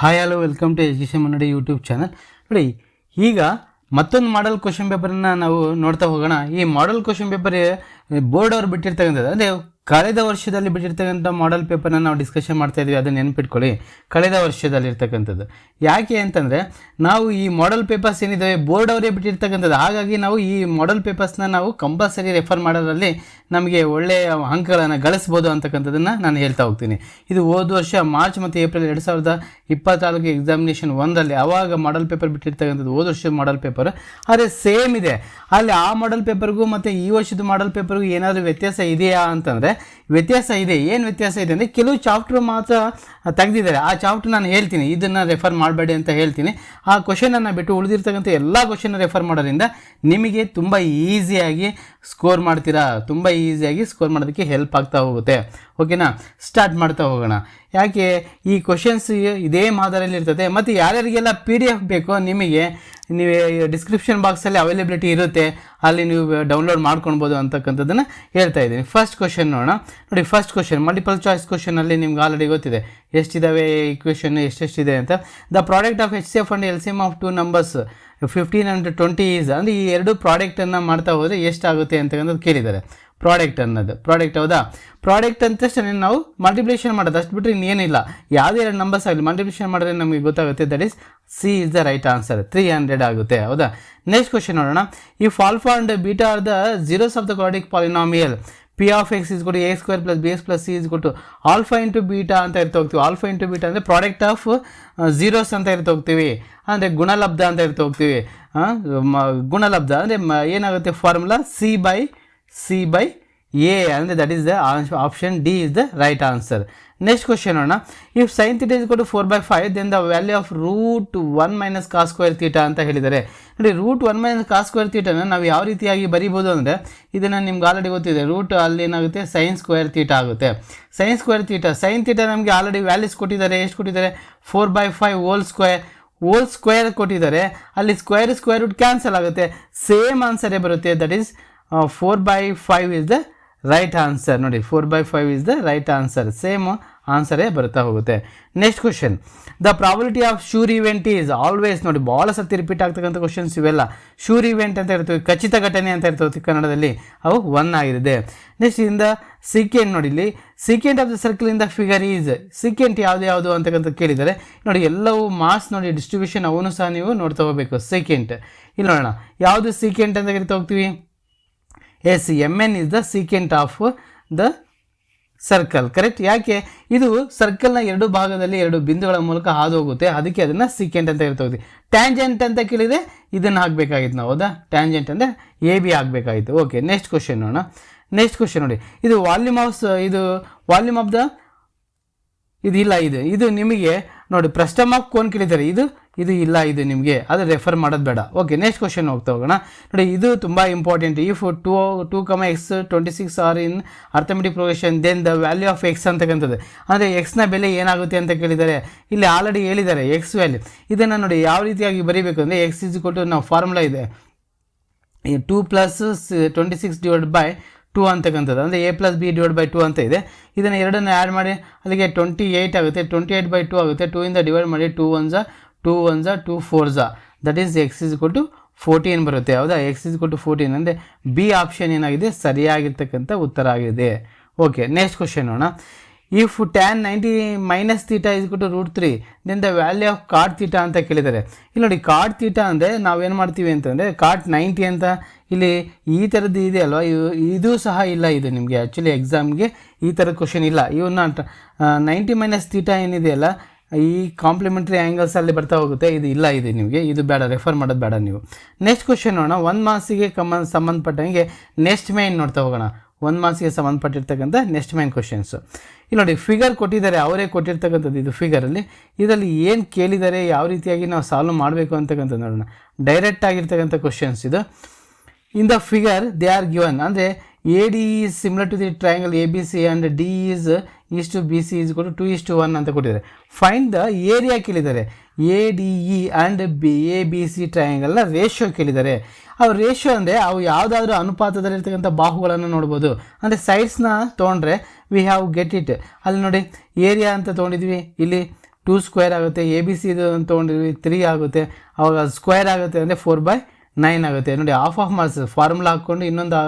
Hi hello welcome to education ಮನ್ನಡಿ YouTube channel ನೋಡಿ, ಈಗ ಮತ್ತೊಂದು ಮಾಡಲ್ ಕ್ವಶನ್ ಪೇಪರನ್ನು ನಾವು ನೋಡ್ತಾ ಹೋಗೋಣ. ಈ ಮಾಡಲ್ ಕ್ವಶನ್ ಪೇಪರ್ ಬೋರ್ಡ್ ಅವ್ರು ಬಿಟ್ಟಿರ್ತಕ್ಕಂಥದ್ದು ಅಂದರೆ ಕಳೆದ ವರ್ಷದಲ್ಲಿ ಬಿಟ್ಟಿರ್ತಕ್ಕಂಥ ಮಾಡೆಲ್ ಪೇಪರ್ನ ನಾವು ಡಿಸ್ಕಷನ್ ಮಾಡ್ತಾ ಇದ್ವಿ, ಅದನ್ನು ನೆನ್ಪಿಟ್ಕೊಳ್ಳಿ. ಕಳೆದ ವರ್ಷದಲ್ಲಿ ಇರ್ತಕ್ಕಂಥದ್ದು ಯಾಕೆ ಅಂತಂದರೆ, ನಾವು ಈ ಮಾಡೆಲ್ ಪೇಪರ್ಸ್ ಏನಿದ್ದಾವೆ ಬೋರ್ಡ್ ಅವರೇ ಬಿಟ್ಟಿರ್ತಕ್ಕಂಥದ್ದು. ಹಾಗಾಗಿ ನಾವು ಈ ಮಾಡೆಲ್ ಪೇಪರ್ಸ್ನ ನಾವು ಕಂಪಲ್ಸರಿ ರೆಫರ್ ಮಾಡೋದ್ರಲ್ಲಿ ನಮಗೆ ಒಳ್ಳೆಯ ಅಂಕಗಳನ್ನು ಗಳಿಸ್ಬೋದು ಅಂತಕ್ಕಂಥದ್ದನ್ನು ನಾನು ಹೇಳ್ತಾ ಹೋಗ್ತೀನಿ. ಇದು ಹೋದ ವರ್ಷ ಮಾರ್ಚ್ ಮತ್ತು ಏಪ್ರಿಲ್ ಎರಡು ಸಾವಿರದ ಇಪ್ಪತ್ನಾಲ್ಕು ಎಕ್ಸಾಮಿನೇಷನ್ ಒಂದರಲ್ಲಿ ಆವಾಗ ಮಾಡೆಲ್ ಪೇಪರ್ ಬಿಟ್ಟಿರ್ತಕ್ಕಂಥದ್ದು ಹೋದ ವರ್ಷದ ಮಾಡೆಲ್ ಪೇಪರ್ ಆದರೆ ಸೇಮ್ ಇದೆ. ಅಲ್ಲಿ ಆ ಮಾಡೆಲ್ ಪೇಪರ್ಗೂ ಮತ್ತು ಈ ವರ್ಷದ ಮಾಡೆಲ್ ಪೇಪರ್ಗೂ ಏನಾದರೂ ವ್ಯತ್ಯಾಸ ಇದೆಯಾ ಅಂತಂದರೆ ವ್ಯತ್ಯಾಸ ಇದೆ. ಏನು ವ್ಯತ್ಯಾಸ ಇದೆ ಅಂದರೆ ಕೆಲವು ಚಾಪ್ಟರ್ ಮಾತ್ರ ತೆಗೆದಿದ್ದಾರೆ. ಆ ಚಾಪ್ಟರ್ ನಾನು ಹೇಳ್ತೀನಿ. ಇದನ್ನು ರೆಫರ್ ಮಾಡಬೇಡಿ ಅಂತ ಹೇಳ್ತೀನಿ. ಆ ಕ್ವಶನನ್ನು ಬಿಟ್ಟು ಉಳಿದಿರ್ತಕ್ಕಂಥ ಎಲ್ಲ ಕ್ವಶನ್ ರೆಫರ್ ಮಾಡೋದ್ರಿಂದ ನಿಮಗೆ ತುಂಬ ಈಸಿಯಾಗಿ ಸ್ಕೋರ್ ಮಾಡ್ತೀರಾ? ತುಂಬ ಈಸಿಯಾಗಿ ಸ್ಕೋರ್ ಮಾಡೋದಕ್ಕೆ ಹೆಲ್ಪ್ ಆಗ್ತಾ ಹೋಗುತ್ತೆ. ಓಕೆನಾ ಸ್ಟಾರ್ಟ್ ಮಾಡ್ತಾ ಹೋಗೋಣ. ಯಾಕೆ ಈ ಕ್ವಶನ್ಸ್ ಇದೇ ಮಾದರಿಯಲ್ಲಿ ಇರ್ತದೆ? ಮತ್ತು ಯಾರ್ಯಾರಿಗೆಲ್ಲ ಪಿ ಡಿ ಎಫ್ ಬೇಕೋ ನಿಮಗೆ, ನೀವು ಡಿಸ್ಕ್ರಿಪ್ಷನ್ ಬಾಕ್ಸಲ್ಲಿ ಅವೈಲೇಬಿಲಿಟಿ ಇರುತ್ತೆ, ಅಲ್ಲಿ ನೀವು ಡೌನ್ಲೋಡ್ ಮಾಡ್ಕೊಳ್ಬೋದು ಅಂತಕ್ಕಂಥದ್ದನ್ನು ಹೇಳ್ತಾ ಇದ್ದೀನಿ. ಫಸ್ಟ್ ಕ್ವಶನ್ ನೋಡೋಣ. ನೋಡಿ ಫಸ್ಟ್ ಕ್ವಶನ್ ಮಲ್ಟಿಪಲ್ ಚಾಯ್ಸ್ ಕ್ವಶನಲ್ಲಿ ನಿಮ್ಗೆ ಆಲ್ರೆಡಿ ಗೊತ್ತಿದೆ. ಎಷ್ಟಿದ್ದಾವೆ ಇಕ್ವೇಷನ್ ಎಷ್ಟೆಷ್ಟಿದೆ ಅಂತ. The product of H C F and L C M of two numbers fifteen and twenty is ಅಂದರೆ ಈ ಎರಡು ಪ್ರಾಡಕ್ಟನ್ನು ಮಾಡ್ತಾ ಹೋದರೆ ಎಷ್ಟಾಗುತ್ತೆ ಅಂತಕ್ಕಂಥದ್ದು ಕೇಳಿದ್ದಾರೆ. ಪ್ರಾಡಕ್ಟ್ ಅನ್ನೋದು. ಪ್ರಾಡಕ್ಟ್ ಹೌದಾ? ಪ್ರಾಡಕ್ಟ್ ಅಂತ ತಕ್ಷಣ ನಾವು ಮಲ್ಟಿಪ್ಲಿಕೇಶನ್ ಮಾಡೋದು. ಅಷ್ಟು ಬಿಟ್ಟರೆ ಇನ್ನೇನಿಲ್ಲ. ಯಾವುದೇ ಎರಡು ನಂಬರ್ಸ್ ಆಗಲಿ ಮಲ್ಟಿಪ್ಲಿಕೇಶನ್ ಮಾಡಿದ್ರೆ ನಮಗೆ ಗೊತ್ತಾಗುತ್ತೆ. That is C is the right answer three hundred ಆಗುತ್ತೆ. ಹೌದಾ? ನೆಕ್ಸ್ಟ್ ಕ್ವಶನ್ ನೋಡೋಣ. ಈ alpha and beta are the zeros of the quadratic polynomial p of x is ಕೊಟ್ಟು a square plus b x plus c is ಕೊಟ್ಟು alpha into beta ಅಂತ ಇರ್ತಾ ಹೋಗ್ತೀವಿ. Alpha into beta ಅಂದರೆ ಪ್ರಾಡಕ್ಟ್ ಆಫ್ ಝೀರೋಸ್ ಅಂತ ಇರ್ತಾ ಹೋಗ್ತೀವಿ. ಅಂದರೆ ಗುಣಲಬ್ಧ ಅಂತ ಇರ್ತಾ ಹೋಗ್ತೀವಿ. ಗುಣಲಬ್ಧ ಅಂದರೆ ಏನಾಗುತ್ತೆ? Formula c by c by a ಅಂದರೆ that is the option D is the right answer next question ನೋಡೋಣ. ಇಫ್ ಸೈನ್ ಥೀಟಾ ಇಸ್ ಕೊಟ್ಟು four by five then the value of root one minus cos square theta ಅಂತ ಹೇಳಿದ್ದಾರೆ. ನೋಡಿ root one minus cos square ತೀಟನ ನಾವು ಯಾವ ರೀತಿಯಾಗಿ ಬರಿಬೋದು ಅಂದರೆ, ಇದನ್ನು ನಿಮ್ಗೆ ಆಲ್ರೆಡಿ ಗೊತ್ತಿದೆ. ರೂಟ್ ಅಲ್ಲಿ ಏನಾಗುತ್ತೆ? ಸೈನ್ ಸ್ಕ್ವೇರ್ ಥೀಟ ಆಗುತ್ತೆ. Sine square theta sine theta ನಮಗೆ ಆಲ್ರೆಡಿ ವ್ಯಾಲ್ಯೂಸ್ ಕೊಟ್ಟಿದ್ದಾರೆ. ಎಷ್ಟು ಕೊಟ್ಟಿದ್ದಾರೆ? Four by five whole square whole square ಕೊಟ್ಟಿದ್ದಾರೆ. ಅಲ್ಲಿ ಸ್ಕ್ವೇರ್ ಸ್ಕ್ವೇರ್ ರೂಟ್ ಕ್ಯಾನ್ಸಲ್ ಆಗುತ್ತೆ. ಸೇಮ್ ಆನ್ಸರೇ ಬರುತ್ತೆ. That is four by five is the right answer ನೋಡಿ four by five is the right answer same ಆನ್ಸರೇ ಬರ್ತಾ ಹೋಗುತ್ತೆ. Next question the probability of sure event is always ನೋಡಿ ಭಾಳ ಸತಿ repeat ಆಗ್ತಕ್ಕಂಥ ಕ್ವಶನ್ಸ್ ಇವೆಲ್ಲ. ಶೂರ್ ಇವೆಂಟ್ ಅಂತ ಇರ್ತವೆ ಖಚಿತ ಘಟನೆ ಅಂತ ಇರ್ತವೆ ಕನ್ನಡದಲ್ಲಿ. ಅವು ಒನ್ ಆಗಿದೆ. ನೆಕ್ಸ್ಟ್ ಇಂದ ಸೀಕೆಂಟ್ ನೋಡಿ, ಇಲ್ಲಿ ಸೀಕೆಂಟ್ ಆಫ್ ದ ಸರ್ಕಲ್ ಇಂದ ಫಿಗರ್ ಈಸ್ ಸೀಕೆಂಟ್ ಯಾವುದು ಯಾವುದು ಅಂತಕ್ಕಂಥ ಕೇಳಿದ್ದಾರೆ ನೋಡಿ, ಎಲ್ಲವೂ ಮಾಸ್ ನೋಡಿ ಡಿಸ್ಟ್ರಿಬ್ಯೂಷನ್ ಅವನು ಸಹ ನೀವು ನೋಡ್ತಾ ಹೋಗಬೇಕು. ಸೀಕೆಂಟ್ ಇಲ್ಲಿ ನೋಡೋಣ. ಯಾವುದು ಸೀಕೆಂಟ್ ಅಂತ ಕರಿತಾ ಹೋಗ್ತೀವಿ? S M N is the secant of the circle correct ಯಾಕೆ? ಇದು ಸರ್ಕಲ್ನ ಎರಡು ಭಾಗದಲ್ಲಿ ಎರಡು ಬಿಂದುಗಳ ಮೂಲಕ ಹಾದು ಹೋಗುತ್ತೆ ಅದಕ್ಕೆ ಅದನ್ನು ಸೀಕೆಂಟ್ ಅಂತ ಹೇಳ್ತಾ ಟ್ಯಾಂಜೆಂಟ್ ಅಂತ ಕೇಳಿದೆ ಇದನ್ನು ಹಾಕಬೇಕಾಗಿತ್ತು ನಾವು, ಹೌದಾ? ಟ್ಯಾಂಜೆಂಟ್ ಅಂದರೆ ಎ ಬಿ ಆಗಬೇಕಾಗಿತ್ತು ಓಕೆ ನೆಕ್ಸ್ಟ್ ಕ್ವಶನ್ ನೋಡೋಣ. ನೆಕ್ಸ್ಟ್ ಕ್ವಶನ್ ನೋಡಿ. ಇದು ವಾಲ್ಯೂಮ್ ಆಫ್ ಇದು ವಾಲ್ಯೂಮ್ ಆಫ್ ದ ಇದು ಇಲ್ಲ, ಇದು ಇದು ನಿಮಗೆ ನೋಡಿ ಪ್ರಸ್ಟಮ್ ಆಫ್ ಕೋನ್ ಕೇಳಿದ್ದಾರೆ. ಇದು ಇದು ಇಲ್ಲ, ಇದು ನಿಮಗೆ. ಅದು ರೆಫರ್ ಮಾಡೋದು ಬೇಡ. ಓಕೆ ನೆಕ್ಸ್ಟ್ ಕ್ವಶನ್ ಹೋಗ್ತಾ ಹೋಗೋಣ. ನೋಡಿ, ಇದು ತುಂಬ important if two two comma x twenty six are in arithmetic progression then the value of x ಅಂತಕ್ಕಂಥದ್ದು ಅಂದರೆ ಎಕ್ಸ್ನ ಬೆಲೆ ಏನಾಗುತ್ತೆ ಅಂತ ಕೇಳಿದ್ದಾರೆ ಇಲ್ಲಿ ಆಲ್ರೆಡಿ ಹೇಳಿದ್ದಾರೆ ಎಕ್ಸ್ ವ್ಯಾಲ್ಯೂ ಇದನ್ನು ನೋಡಿ, ಯಾವ ರೀತಿಯಾಗಿ ಬರೀಬೇಕು ಅಂದರೆ ಎಕ್ಸ್ ಇಸ್ ಕೊಟ್ಟು ನಾವು ಫಾರ್ಮುಲಾ ಇದೆ. Two plus twenty six divide by two ಅಂತಕ್ಕಂಥದ್ದು ಅಂದರೆ a plus b divide by two ಅಂತ ಇದೆ. ಇದನ್ನು ಎರಡನ್ನು ಆ್ಯಡ್ ಮಾಡಿ, ಅಲ್ಲಿಗೆ ಟ್ವೆಂಟಿ ಏಯ್ಟ್ ಆಗುತ್ತೆ. ಟ್ವೆಂಟಿ ಏಯ್ಟ್ ಬೈ ಟೂ ಆಗುತ್ತೆ. ಟೂ ಇಂದ ಡಿವೈಡ್ ಮಾಡಿ ಟೂ ಒನ್ಸ ಟೂ ಒನ್ ಝಾ ಟೂ ಫೋರ್ ಝಾ ದಟ್ ಈಸ್ ಎಕ್ಸ್ ಇಸ್ ಕೊಟ್ಟು ಫೋರ್ಟೀನ್ ಬರುತ್ತೆ. ಹೌದಾ? ಎಕ್ಸ್ ಇಸ್ ಕೊಟ್ಟು ಫೋರ್ಟೀನ್ ಅಂದರೆ ಬಿ ಆಪ್ಷನ್ ಏನಾಗಿದೆ? ಸರಿಯಾಗಿರ್ತಕ್ಕಂಥ ಉತ್ತರ ಆಗಿದೆ. ಓಕೆ ನೆಕ್ಸ್ಟ್ ಕ್ವಶನ್ ನೋಡೋಣ. If tan ninety minus theta is ಕೊಟ್ಟು root three then the value of cot theta ಅಂತ ಕೇಳಿದ್ದಾರೆ. ಇಲ್ಲಿ ನೋಡಿ ಕಾಟ್ ತೀಟಾ ಅಂದರೆ ನಾವೇನು ಮಾಡ್ತೀವಿ ಅಂತಂದರೆ ಕಾಟ್ ನೈಂಟಿ ಅಂತ ಇಲ್ಲಿ ಈ ಥರದ್ದು ಇದೆ ಅಲ್ವಾ? ಇದು ಇದು ಸಹ ಇಲ್ಲ ಇದು ನಿಮಗೆ. ಆ್ಯಕ್ಚುಲಿ ಎಕ್ಸಾಮ್ಗೆ ಈ ಥರದ ಕ್ವಶನ್ ಇಲ್ಲ. ಇವನ್ನ ನೈಂಟಿ ಮೈನಸ್ ತೀಟಾ ಏನಿದೆಯಲ್ಲ ಈ ಕಾಂಪ್ಲಿಮೆಂಟ್ರಿ ಆ್ಯಂಗಲ್ಸಲ್ಲಿ ಬರ್ತಾ ಹೋಗುತ್ತೆ. ಇದು ಇಲ್ಲ, ಇದೆ ನಿಮಗೆ. ಇದು ಬೇಡ ರೆಫರ್ ಮಾಡೋದು ಬೇಡ ನೀವು. ನೆಕ್ಸ್ಟ್ ಕ್ವಶನ್ ನೋಡೋಣ. ಒಂದು ಮಾಸಿಗೆ ಕಮ್ಮ ಸಂಬಂಧಪಟ್ಟಂಗೆ ನೆಕ್ಸ್ಟ್ ಮೈನ್ ನೋಡ್ತಾ ಹೋಗೋಣ. ಒಂದು ಮಾಸಿಗೆ ಸಂಬಂಧಪಟ್ಟಿರ್ತಕ್ಕಂಥ ನೆಕ್ಸ್ಟ್ ಮೈನ್ ಕ್ವಶನ್ಸು ಇಲ್ಲಿ ನೋಡಿ ಫಿಗರ್ ಕೊಟ್ಟಿದ್ದಾರೆ. ಅವರೇ ಕೊಟ್ಟಿರ್ತಕ್ಕಂಥದ್ದು ಇದು ಫಿಗರಲ್ಲಿ ಇದರಲ್ಲಿ ಏನು ಕೇಳಿದ್ದಾರೆ, ಯಾವ ರೀತಿಯಾಗಿ ನಾವು ಸಾಲ್ವ್ ಮಾಡಬೇಕು ಅಂತಕ್ಕಂಥದ್ದು ನೋಡೋಣ. ಡೈರೆಕ್ಟ್ ಆಗಿರ್ತಕ್ಕಂಥ ಕ್ವಶನ್ಸ್ ಇದು. In the figure they are given ಅಂದರೆ A D similar to to the ABC and D is is to B C is ಕೊಟ್ಟು ಟು ಈಸ್ ಟು ಒನ್ ಅಂತ ಕೊಟ್ಟಿದ್ದಾರೆ. ಫೈನ್ ದ ಏರಿಯಾ ಕೇಳಿದ್ದಾರೆ. A D E and B A B C ಟ್ರಯಾಂಗಲ್ನ ratio ಕೇಳಿದ್ದಾರೆ. ಅವು ratio ಅಂದರೆ ಅವು ಯಾವುದಾದ್ರೂ ಅನುಪಾತದಲ್ಲಿರ್ತಕ್ಕಂಥ ಬಾಹುಗಳನ್ನು ನೋಡ್ಬೋದು. ಅಂದರೆ ಸೈಡ್ಸ್ನ ತೊಗೊಂಡ್ರೆ ವಿ ಹ್ಯಾವ್ ಗೆಟ್ ಇಟ್ ಅಲ್ಲಿ ನೋಡಿ ಏರಿಯಾ ಅಂತ ತೊಗೊಂಡಿದ್ವಿ. ಇಲ್ಲಿ ಟೂ ಸ್ಕ್ವೇರ್ ಆಗುತ್ತೆ. ಎ ಬಿ ಸಿ ಇದು ತೊಗೊಂಡಿದ್ವಿ. ತ್ರೀ ಆಗುತ್ತೆ. ಅವಾಗ ಸ್ಕ್ವೇರ್ ಆಗುತ್ತೆ ಅಂದರೆ ಫೋರ್ ಬೈ ನೈನ್ ಆಗುತ್ತೆ. ನೋಡಿ ಆಫ್ ಆಫ್ ಮಾರ್ಕ್ಸ್ ಫಾರ್ಮುಲಾ ಹಾಕ್ಕೊಂಡು ಇನ್ನೊಂದು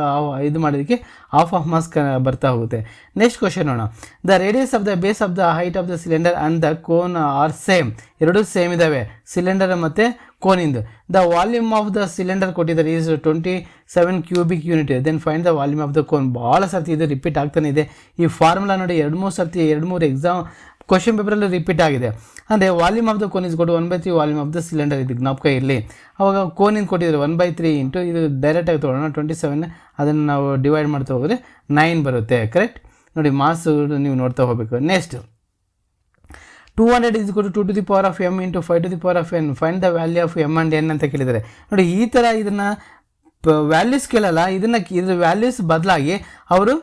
ಇದು ಮಾಡೋದಕ್ಕೆ ಆಫ್ ಆಫ್ ಮಾರ್ಕ್ಸ್ ಬರ್ತಾ ಹೋಗುತ್ತೆ. ನೆಕ್ಸ್ಟ್ ಕ್ವಶನ್ ನೋಡೋಣ. The radius of the base of the height of the cylinder and the cone are same ಎರಡೂ ಸೇಮ್ ಇದ್ದಾವೆ ಸಿಲಿಂಡರ್ ಮತ್ತು ಕೋನಿಂದು the volume of the cylinder ಕೊಟ್ಟಿದ್ದಾರೆ. Is twenty seven cubic unit then find the volume of the cone ಭಾಳ ಸರ್ತಿ ಇದು repeat ಆಗ್ತಾನೆ ಇದೆ. ಈ ಫಾರ್ಮುಲಾ ನೋಡಿ, ಎರಡು ಮೂರು ಸರ್ತಿ, ಎರಡು ಮೂರು ಎಕ್ಸಾಮ್ ಕ್ವಶನ್ ಪೇಪರಲ್ಲಿ ರಿಪೀಟ್ ಆಗಿದೆ. ಅಂದರೆ volume of the cone is equal to one by three volume of the cylinder ಇದು ಜ್ಞಾಪಕ ಇರಲಿ ಅವಾಗ ಕೋನಿಂದ ಕೊಟ್ಟಿದ್ದಾರೆ ಒನ್ ಬೈ ತ್ರೀ ಇಂಟು ಇದು ಡೈರೆಕ್ಟಾಗಿ ತೊಗೊಳ್ಳೋಣ ಟ್ವೆಂಟಿ ಸೆವೆನ್ ಅದನ್ನು ನಾವು ಡಿವೈಡ್ ಮಾಡ್ತಾ ಹೋದರೆ ನೈನ್ ಬರುತ್ತೆ ಕರೆಕ್ಟ್ ನೋಡಿ ಮಾಸ್ ನೀವು ನೋಡ್ತಾ ಹೋಗಬೇಕು. Next two hundred is equal to two to the power of m into five to the power of n find the value of m and n ಅಂತ ಕೇಳಿದ್ದಾರೆ. ನೋಡಿ ಈ ಥರ ಇದನ್ನು ವ್ಯಾಲ್ಯೂಸ್ ಕೇಳಲ್ಲ, ಇದನ್ನು, ಇದ್ರ ವ್ಯಾಲ್ಯೂಸ್ ಬದಲಾಗಿ ಅವರು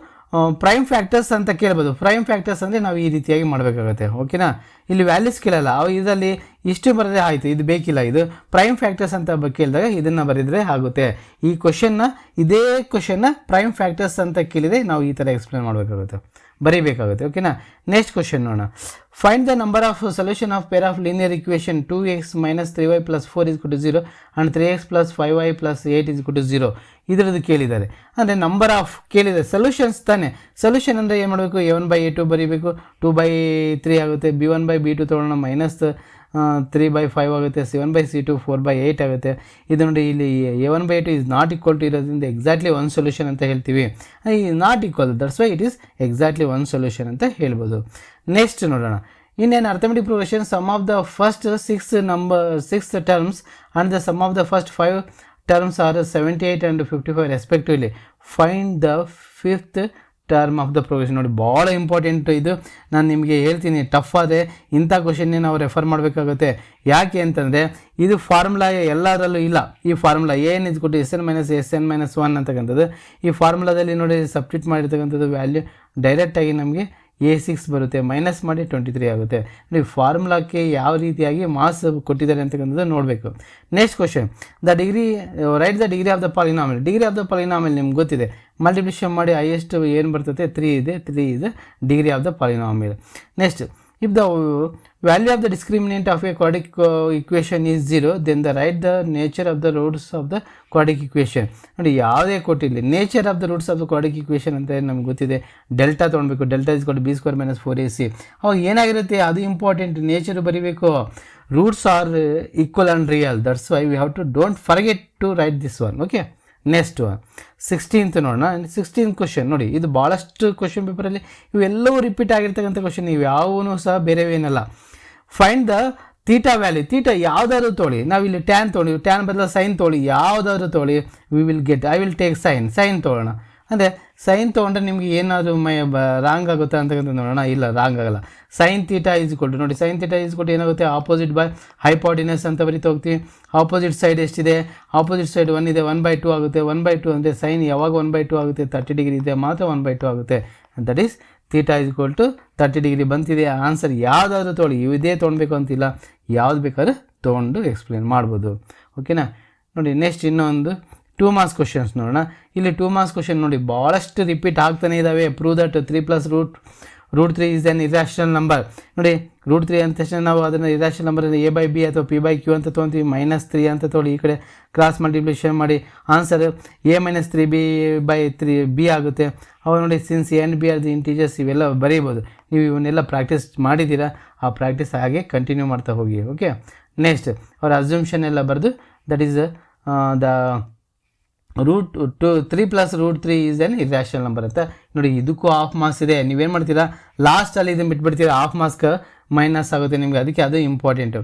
ಪ್ರೈಮ್ ಫ್ಯಾಕ್ಟರ್ಸ್ ಅಂತ ಕೇಳ್ಬೋದು. ಪ್ರೈಮ್ ಫ್ಯಾಕ್ಟರ್ಸ್ ಅಂದರೆ ನಾವು ಈ ರೀತಿಯಾಗಿ ಮಾಡಬೇಕಾಗುತ್ತೆ. ಓಕೆನಾ ಇಲ್ಲಿ ವ್ಯಾಲ್ಯೂಸ್ ಕೇಳಲ್ಲ. ಅವು ಇದರಲ್ಲಿ ಇಷ್ಟು ಬರೆದ್ರೆ ಆಯಿತು. ಇದು ಬೇಕಿಲ್ಲ ಇದು. ಪ್ರೈಮ್ ಫ್ಯಾಕ್ಟರ್ಸ್ ಅಂತ ಕೇಳಿದಾಗ ಇದನ್ನು ಬರೆದರೆ ಆಗುತ್ತೆ. ಈ ಕ್ವಶನ್ನ ಇದೇ ಕ್ವಶನ್ನ ಪ್ರೈಮ್ ಫ್ಯಾಕ್ಟರ್ಸ್ ಅಂತ ಕೇಳಿದರೆ ನಾವು ಈ ಥರ ಎಕ್ಸ್ಪ್ಲೇನ್ ಮಾಡಬೇಕಾಗುತ್ತೆ. ಬರೀಬೇಕಾಗುತ್ತೆ. ಓಕೆನಾ ನೆಕ್ಸ್ಟ್ ಕ್ವಶನ್ ನೋಡೋಣ. Find the number of solution of pair of linear equation two x minus three y plus four is to zero and three x plus five y plus eight is to zero ಇದರದ್ದು ಕೇಳಿದ್ದಾರೆ. ಅಂದರೆ number of ಕೇಳಿದೆ solutions ತಾನೆ. Solution ಅಂದರೆ ಏನು ಮಾಡಬೇಕು? A one by a two ಬರೀಬೇಕು. Two by three ಆಗುತ್ತೆ. B one by b two ತೊಗೊಳ್ಳೋಣ. ಮೈನಸ್ ತ್ರೀ ಬೈ ಫೈವ್ ಆಗುತ್ತೆ. Seven by c two four by eight ಆಗುತ್ತೆ. ಇದು ನೋಡಿ ಇಲ್ಲಿ a one by two is not equal to ಇರೋದ್ರಿಂದ exactly one solution ಅಂತ ಹೇಳ್ತೀವಿ. ಈ not equal that's why it is exactly one solution ಅಂತ ಹೇಳ್ಬೋದು. ನೆಕ್ಸ್ಟ್ ನೋಡೋಣ. ಇನ್ನೇನು arithmetic progression sum of the first six number six terms and the sum of the first five terms are seventy and and fifty five the fifth term of the progression ನೋಡಿ ಭಾಳ important ಇದು. ನಾನು ನಿಮಗೆ ಹೇಳ್ತೀನಿ tough ಆದರೆ ಇಂಥ ಕ್ವಶನ್ನೇ ನಾವು refer ಮಾಡಬೇಕಾಗುತ್ತೆ. ಯಾಕೆ ಅಂತಂದರೆ, ಇದು ಫಾರ್ಮುಲಾ ಎಲ್ಲದರಲ್ಲೂ ಇಲ್ಲ. ಈ ಫಾರ್ಮುಲಾ ಏನು ಇದ್ಕೊಟ್ಟು s n minus s n minus one ಅಂತಕ್ಕಂಥದ್ದು. ಈ ಫಾರ್ಮುಲಾದಲ್ಲಿ ನೋಡಿ ಸಬ್ಸ್ಟಿಟ್ ಮಾಡಿರ್ತಕ್ಕಂಥದ್ದು ವ್ಯಾಲ್ಯೂ ಡೈರೆಕ್ಟಾಗಿ ನಮಗೆ ಎ ಸಿಕ್ಸ್ ಬರುತ್ತೆ ಮೈನಸ್ ಮಾಡಿ ಟ್ವೆಂಟಿ ತ್ರೀ ಆಗುತ್ತೆ. ನೋಡಿ ಫಾರ್ಮುಲಾಕ್ಕೆ ಯಾವ ರೀತಿಯಾಗಿ ಮಾಸ್ ಕೊಟ್ಟಿದ್ದಾರೆ ಅಂತಕ್ಕಂಥದ್ದು ನೋಡಬೇಕು. Next question the degree right the degree of the polynomial degree of the polynomial ನಿಮ್ಗೆ ಗೊತ್ತಿದೆ. ಮಲ್ಟಿಪ್ಲಿಷನ್ ಮಾಡಿ ಹೈಯೆಸ್ಟ್ ಏನು ಬರ್ತದೆ? ತ್ರೀ ಇದೆ. ತ್ರೀ ಇದೆ degree of the polynomial next if the value of the discriminant of a quadratic equation is zero then the write the nature of the roots of the quadratic equation. ನೋಡಿ, ಯಾವುದೇ ಕೊಟ್ಟಿಲ್ಲ nature of the roots of the quadratic equation ಅಂತ ನಮ್ಗೆ ಗೊತ್ತಿದೆ. Delta ತೊಗೊಳ್ಬೇಕು delta is equal to b square minus four a c ಅವಾಗ ಏನಾಗಿರುತ್ತೆ? ಅದು ಇಂಪಾರ್ಟೆಂಟ್ ನೇಚರ್ ಬರೀಬೇಕು. Roots are equal and real that's why we have to don't forget to write this one okay next sixteenth ನೋಡೋಣ. Sixteen question ನೋಡಿ, ಇದು ಭಾಳಷ್ಟು question ಪೇಪರಲ್ಲಿ ಇವೆಲ್ಲವೂ ರಿಪೀಟ್ ಆಗಿರ್ತಕ್ಕಂಥ ಕ್ವಶನ್ ಇವು ಯಾವೂ ಸಹ ಬೇರೆವೇನಲ್ಲ find the theta value theta ಯಾವುದಾದ್ರೂ ತೊಳಿ. ನಾವು ಇಲ್ಲಿ ಟ್ಯಾನ್ ತೊಳಿ. ಟ್ಯಾನ್ ಬದಲ ಸೈನ್ ತೊಳಿ. ಯಾವುದಾದ್ರೂ ತೊಳಿ. We will get I will take sine sine ತೊಗೊಳ್ಳೋಣ ಅಂದರೆ ಸೈನ್ ತೊಗೊಂಡ್ರೆ ನಿಮಗೆ ಏನಾದರೂ ಮೈ ರಾಂಗ್ ಆಗುತ್ತಾ ಅಂತಕ್ಕಂಥ ನೋಡೋಣ. ಇಲ್ಲ ರಾಂಗ್ ಆಗಲ್ಲ. ಸೈನ್ ತೀಟಾ ಈಸ್ ಕೊಟ್ಟು ನೋಡಿ ಸೈನ್ ತೀಟಾ ಈಸ್ ಕೊಟ್ಟು ಏನಾಗುತ್ತೆ? ಆಪೋಸಿಟ್ ಬೈ ಹೈಪಾಡಿನಸ್ ಅಂತ ಬರೀತಾ ಹೋಗ್ತೀವಿ. ಆಪೋಸಿಟ್ ಸೈಡ್ ಎಷ್ಟಿದೆ? ಆಪೋಸಿಟ್ ಸೈಡ್ ಒನ್ ಇದೆ ಒನ್ ಬೈ ಟು ಆಗುತ್ತೆ. ಒನ್ ಬೈ ಟು ಅಂದರೆ ಸೈನ್ ಯಾವಾಗ ಒನ್ ಬೈ ಟು ಆಗುತ್ತೆ? ತರ್ಟಿ ಡಿಗ್ರಿ ಇದೆ ಮಾತ್ರ ಒನ್ ಬೈ ಟು ಆಗುತ್ತೆ. That is theta is to thirty degree ಬಂತಿದೆ. Answer ಯಾವುದಾದ್ರೂ ತೊಗೊಳ್ಳಿ. ಇದೇ ತೊಗೊಳ್ಬೇಕು ಅಂತಿಲ್ಲ. ಯಾವ್ದು ಬೇಕಾದ್ರೂ ತೊಗೊಂಡು ಎಕ್ಸ್ಪ್ಲೇನ್ ಮಾಡ್ಬೋದು. ಓಕೆನಾ ನೋಡಿ ನೆಕ್ಸ್ಟ್ ಇನ್ನೊಂದು. ಟೂ ಮಾರ್ಕ್ಸ್ ಕ್ವಶನ್ಸ್ ನೋಡೋಣ. ಇಲ್ಲಿ ಟೂ ಮಾರ್ಕ್ಸ್ ಕ್ವಶನ್ ನೋಡಿ ಭಾಳಷ್ಟು ರಿಪೀಟ್ ಆಗ್ತಾನೆ ಇದ್ದಾವೆ prove that three plus root root three is an irrational number ನೋಡಿ ರೂಟ್ ತ್ರೀ ಅಂದ ತಕ್ಷಣ ನಾವು ಅದನ್ನು irrational number a by b ಅಥವಾ ಪಿ ಬೈ ಕ್ಯೂ ಅಂತ ತೊಗೊತೀವಿ ಮೈನಸ್ ತ್ರೀ ಅಂತ ತೊಗೊಳ್ಳಿ. ಈ ಕಡೆ ಕ್ರಾಸ್ ಮಲ್ಟಿಪ್ಲಿಕೇಶನ್ ಮಾಡಿ answer a minus three b by three b ಆಗುತ್ತೆ. ಅವಾಗ ನೋಡಿ since n b are the integers ಇವೆಲ್ಲ ಬರೀಬೋದು. ನೀವು ಇವನ್ನೆಲ್ಲ ಪ್ರಾಕ್ಟೀಸ್ ಮಾಡಿದ್ದೀರಾ? ಆ ಪ್ರಾಕ್ಟೀಸ್ ಹಾಗೆ ಕಂಟಿನ್ಯೂ ಮಾಡ್ತಾ ಹೋಗಿ ಓಕೆ ನೆಕ್ಸ್ಟ್ ಅವ್ರ ಅಸ್ಯೂಮ್ಷನ್ ಎಲ್ಲ ಬರೆದು that is the root two three plus root three is an irrational number ಅಂತ. ನೋಡಿ, ಇದಕ್ಕೂ ಆಫ್ ಮಾರ್ಕ್ಸ್ ಇದೆ. ನೀವೇನು ಮಾಡ್ತೀರಾ? ಲಾಸ್ಟಲ್ಲಿ ಇದನ್ನು ಬಿಟ್ಬಿಡ್ತೀರಾ? ಆಫ್ ಮಾರ್ಕ್ಸ್ ಮೈನಸ್ ಆಗುತ್ತೆ ನಿಮಗೆ. ಅದಕ್ಕೆ ಅದು important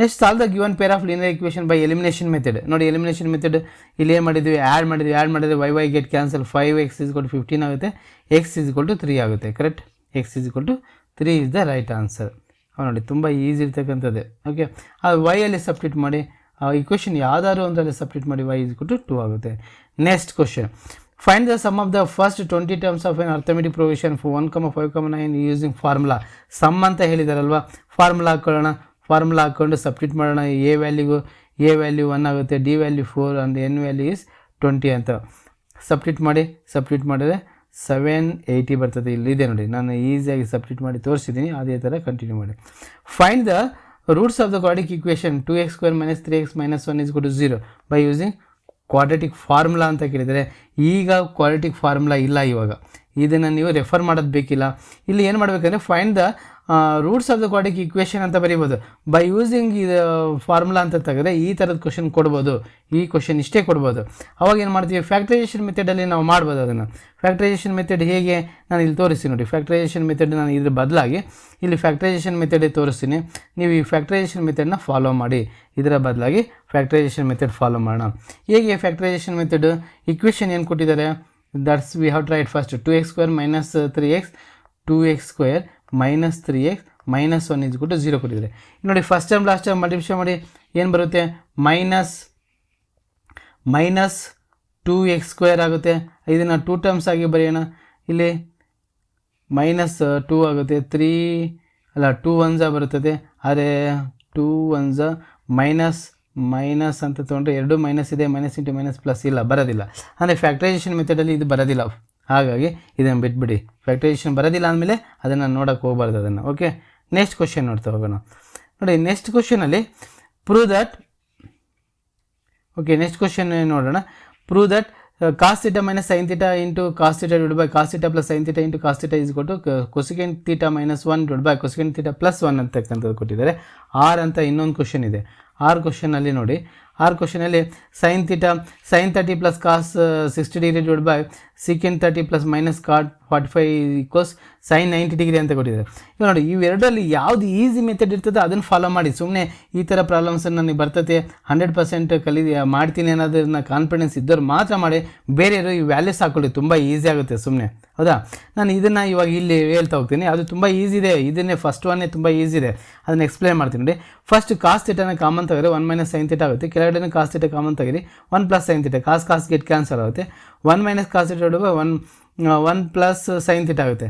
next solve the given pair of linear equation by elimination method ನೋಡಿ ಎಲಿಮಿನೇಷನ್ ಮೆಥಡ್ ಇಲ್ಲಿ ಏನು ಮಾಡಿದ್ವಿ? ಆ್ಯಡ್ ಮಾಡಿದ್ವಿ. ಆ್ಯಡ್ ಮಾಡಿದ್ರೆ y y get cancel five x is to fifteen ಆಗುತ್ತೆ. ಎಕ್ಸ್ ಇಸ್ ಟು ತ್ರೀ ಆಗುತ್ತೆ. Correct x is to three is the right answer ನೋಡಿ, ತುಂಬ ಈಸಿ ಇರ್ತಕ್ಕಂಥದ್ದೇ. ಓಕೆ ಅದು ವೈಯಲ್ಲಿ ಸಬ್ಸ್ಟಿಟ್ ಮಾಡಿ ಆ ಇಕ್ವೇಷನ್ ಯಾವ್ದಾದ್ರು ಒಂದರಲ್ಲಿ ಸಪ್ರೇಟ್ ಮಾಡಿ ವೈ ಇಸ್ ಟು ಟೂ ಆಗುತ್ತೆ. Next question find the sum of the first twenty terms of an arithmetic progression one comma five comma nine using formula sum ಅಂತ ಹೇಳಿದಾರಲ್ವಾ? ಫಾರ್ಮುಲಾ ಹಾಕ್ಕೊಳ್ಳೋಣ ಫಾರ್ಮುಲಾ ಹಾಕ್ಕೊಂಡು ಸಪ್ರೇಟ್ ಮಾಡೋಣ. A ವ್ಯಾಲ್ಯೂಗೂ a value one ಆಗುತ್ತೆ. D value four and n value is twenty ಅಂತ. Separate ಮಾಡಿ. Separate ಮಾಡಿದ್ರೆ ಸೆವೆನ್ ಏಯ್ಟಿ ಬರ್ತದೆ. ಇಲ್ಲಿದೆ ನೋಡಿ. ನಾನು ಈಸಿಯಾಗಿ ಸಪ್ರೇಟ್ ಮಾಡಿ ತೋರಿಸಿದ್ದೀನಿ. ಅದೇ ಥರ ಕಂಟಿನ್ಯೂ ಮಾಡಿ. Find the roots of the quadratic equation two square minus minus three x minus one is to zero by using quadratic formula ಅಂತ ಕೇಳಿದರೆ ಈಗ ಕ್ವಾಡ್ರೆಟಿಕ್ ಫಾರ್ಮುಲಾ ಇಲ್ಲ ಇವಾಗ. ಇದನ್ನು ನೀವು ರೆಫರ್ ಮಾಡೋದು ಬೇಕಿಲ್ಲ. ಇಲ್ಲಿ ಏನು ಮಾಡಬೇಕಂದ್ರೆ find the roots of the quadratic equation ಅಂತ ಬರಿಬೋದು. ಬೈ ಯೂಸಿಂಗ್ ಇದು ಫಾರ್ಮುಲಾ ಅಂತ ತೆಗೆದ್ರೆ ಈ ಥರದ ಕ್ವಶನ್ ಕೊಡ್ಬೋದು. ಈ ಕ್ವಶನ್ ಇಷ್ಟೇ ಕೊಡ್ಬೋದು. ಅವಾಗ ಏನು ಮಾಡ್ತೀವಿ? ಫ್ಯಾಕ್ಟ್ರೈಸೇಷನ್ ಮೆಥಡಲ್ಲಿ ನಾವು ಮಾಡ್ಬೋದು ಅದನ್ನು. ಫ್ಯಾಕ್ಟ್ರೈಸೇಷನ್ ಮೆಥಡ್ ಹೇಗೆ? ನಾನು ಇಲ್ಲಿ ತೋರಿಸ್ತೀನಿ ನೋಡಿ. ಫ್ಯಾಕ್ಟ್ರೈಸೇಷನ್ ಮೆಥಡ್ ನಾನು ಇದ್ರ ಬದಲಾಗಿ ಇಲ್ಲಿ ಫ್ಯಾಕ್ಟ್ರೈಸೇಷನ್ ಮೆಥಡ್ ತೋರಿಸ್ತೀನಿ. ನೀವು ಈ ಫ್ಯಾಕ್ಟ್ರೈಸೇಷನ್ ಮೆಥಡ್ನ ಫಾಲೋ ಮಾಡಿ. ಇದರ ಬದಲಾಗಿ ಫ್ಯಾಕ್ಟ್ರೈಸೇಷನ್ ಮೆಥಡ್ ಫಾಲೋ ಮಾಡೋಣ. ಹೇಗೆ ಫ್ಯಾಕ್ಟ್ರೈಸೇಷನ್ ಮೆಥಡ್ ಇಕ್ವೇಷನ್ ಏನು ಕೊಟ್ಟಿದ್ದಾರೆ? That's we have tried first two x square minus three x two x square minus three x minus one ಇದ್ಬಿಟ್ಟು zero ಕೊಟ್ಟಿದ್ದಾರೆ. ನೋಡಿ first time last time multiplication ಮಾಡಿ ಏನು ಬರುತ್ತೆ? Minus minus two x square ಆಗುತ್ತೆ. ಇದನ್ನು two terms ಆಗಿ ಬರೆಯೋಣ. ಇಲ್ಲಿ ಮೈನಸ್ ಟೂ ಆಗುತ್ತೆ. ತ್ರೀ ಅಲ್ಲ ಟೂ ಒನ್ಸ ಬರುತ್ತದೆ. ಆದರೆ ಟೂ ಒನ್ಸ ಮೈನಸ್ ಮೈನಸ್ ಅಂತ ತೊಗೊಂಡ್ರೆ ಎರಡು ಮೈನಸ್ ಇದೆ. ಮೈನಸ್ ಇಂಟು ಮೈನಸ್ ಪ್ಲಸ್ ಇಲ್ಲ, ಬರೋದಿಲ್ಲ. ಅಂದರೆ ಫ್ಯಾಕ್ಟ್ರೈಸೇಷನ್ ಮೆಥಡಲ್ಲಿ ಇದು ಬರೋದಿಲ್ಲ. ಹಾಗಾಗಿ ಇದನ್ನು ಬಿಟ್ಬಿಡಿ. ಫ್ಯಾಕ್ಟ್ರೈಸೇಷನ್ ಬರೋದಿಲ್ಲ ಅಂದಮೇಲೆ ಅದನ್ನು ನೋಡೋಕ್ಕೆ ಹೋಗ್ಬಾರ್ದು ಅದನ್ನು ಓಕೆ ನೆಕ್ಸ್ಟ್ ಕ್ವಶನ್ ನೋಡ್ತಾ ಹೋಗೋಣ. ನೋಡಿ next ಕ್ವಶನಲ್ಲಿ prove that okay next question ನೋಡೋಣ. Prove that cos theta minus sine theta into cos theta divided by cos theta plus sine theta into cos theta is equal to cosecant theta minus one divided by cosecant theta plus one ಅಂತಕ್ಕಂಥದ್ದು ಕೊಟ್ಟಿದ್ದಾರೆ. R ಅಂತ ಇನ್ನೊಂದು question ಇದೆ. Or ಕ್ವಶನಲ್ಲಿ ನೋಡಿ. R ಕ್ವಶನಲ್ಲಿ sine theta sine thirty plus cos sixty degree divided by secant thirty plus minus cot forty five equals sine ninety degree ಅಂತ ಕೊಟ್ಟಿದ್ದಾರೆ. ಇವಾಗ ನೋಡಿ ಇವೆರಡರಲ್ಲಿ ಯಾವುದು ಈಸಿ ಮೆಥಡ್ ಇರ್ತದೆ ಅದನ್ನು ಫಾಲೋ ಮಾಡಿ. ಸುಮ್ಮನೆ ಈ ಥರ ಪ್ರಾಬ್ಲಮ್ಸ್ ನನಗೆ ಬರ್ತದೆ ಹಂಡ್ರೆಡ್ ಪರ್ಸೆಂಟ್ ಕಲಿ, ಮಾಡ್ತೀನಿ ಅನ್ನೋದನ್ನ ಕಾನ್ಫಿಡೆನ್ಸ್ ಇದ್ದವ್ರು ಮಾತ್ರ ಮಾಡಿ ಬೇರೆಯವರು ಈ ವ್ಯಾಲ್ಯೂಸ್ ಹಾಕೊಳ್ಳಿ, ತುಂಬ ಈಸಿ ಆಗುತ್ತೆ ಸುಮ್ಮನೆ ಹೌದಾ? ನಾನು ಇದನ್ನು ಇವಾಗ ಇಲ್ಲಿ ಹೇಳ್ತಾ ಹೋಗ್ತೀನಿ. ಅದು ತುಂಬ ಈಸಿ ಇದೆ. ಇದನ್ನೇ ಫಸ್ಟ್ ಒನ್ನೇ ತುಂಬ ಈಸಿ ಇದೆ. ಅದನ್ನು ಎಕ್ಸ್ಪ್ಲೇನ್ ಮಾಡ್ತೀನಿ ನೋಡಿ. ಫಸ್ಟ್ ಕಾಸ್ ತಿಟ್ಟನ ಕಾಮನ್ ತೆಗೆದ್ರೆ ಒನ್ ಮೈನಸ್ ಸೈನ್ ತಿಟ್ಟ ಆಗುತ್ತೆ. ಕೆಳಗಡೆ ಕಾಸ್ ತಿಟ್ಟ ಕಾಮನ್ ತೆಗಿರಿ one plus sine theta cos cos get cancel ಆಗುತ್ತೆ. One minus cos theta one one plus sine theta ಆಗುತ್ತೆ.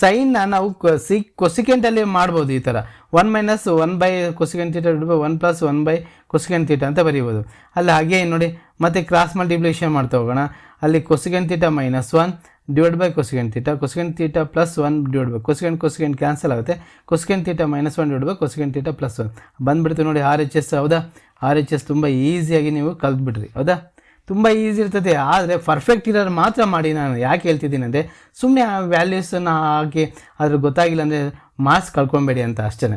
ಸೈನ್ನ ನಾವು ಸಿ ಕೊಸಿಕೆಂಟಲ್ಲಿ ಮಾಡ್ಬೋದು ಈ ಥರ one minus one by cosecant theta by one plus one by cosecant theta ಅಂತ ಬರೀಬೋದು. ಅಲ್ಲಿ ಹಾಗೆ ನೋಡಿ, ಮತ್ತೆ ಕ್ರಾಸ್ ಮಲ್ಟಿಪ್ಲಿಕೇಶನ್ ಮಾಡ್ತಾ ಹೋಗೋಣ. ಅಲ್ಲಿ cosecant theta minus one divide by cosecant theta cosecant theta plus one divide by cosecant cosecant cancel ಆಗುತ್ತೆ. Cosecant theta minus one divide by cosecant theta plus one ಬಂದುಬಿಡ್ತು ನೋಡಿ ಆರ್ ಎಚ್ ಎಸ್ ಹೌದಾ? R H S ತುಂಬ ಈಸಿಯಾಗಿ ನೀವು ಕಲ್ತ್ಬಿಟ್ರಿ ಹೌದಾ? ತುಂಬ easy ಇರ್ತದೆ. ಆದರೆ ಪರ್ಫೆಕ್ಟ್ ಇರೋರು ಮಾತ್ರ ಮಾಡಿ ನಾನು ಯಾಕೆ ಹೇಳ್ತಿದ್ದೀನಿ ಅಂದರೆ ಸುಮ್ಮನೆ ಆ ವ್ಯಾಲ್ಯೂಸನ್ನು ಹಾಕಿ ಅದ್ರ ಗೊತ್ತಾಗಿಲ್ಲ ಅಂದರೆ ಮಾರ್ಕ್ಸ್ ಕಳ್ಕೊಬೇಡಿ ಅಂತ ಅಷ್ಟೇ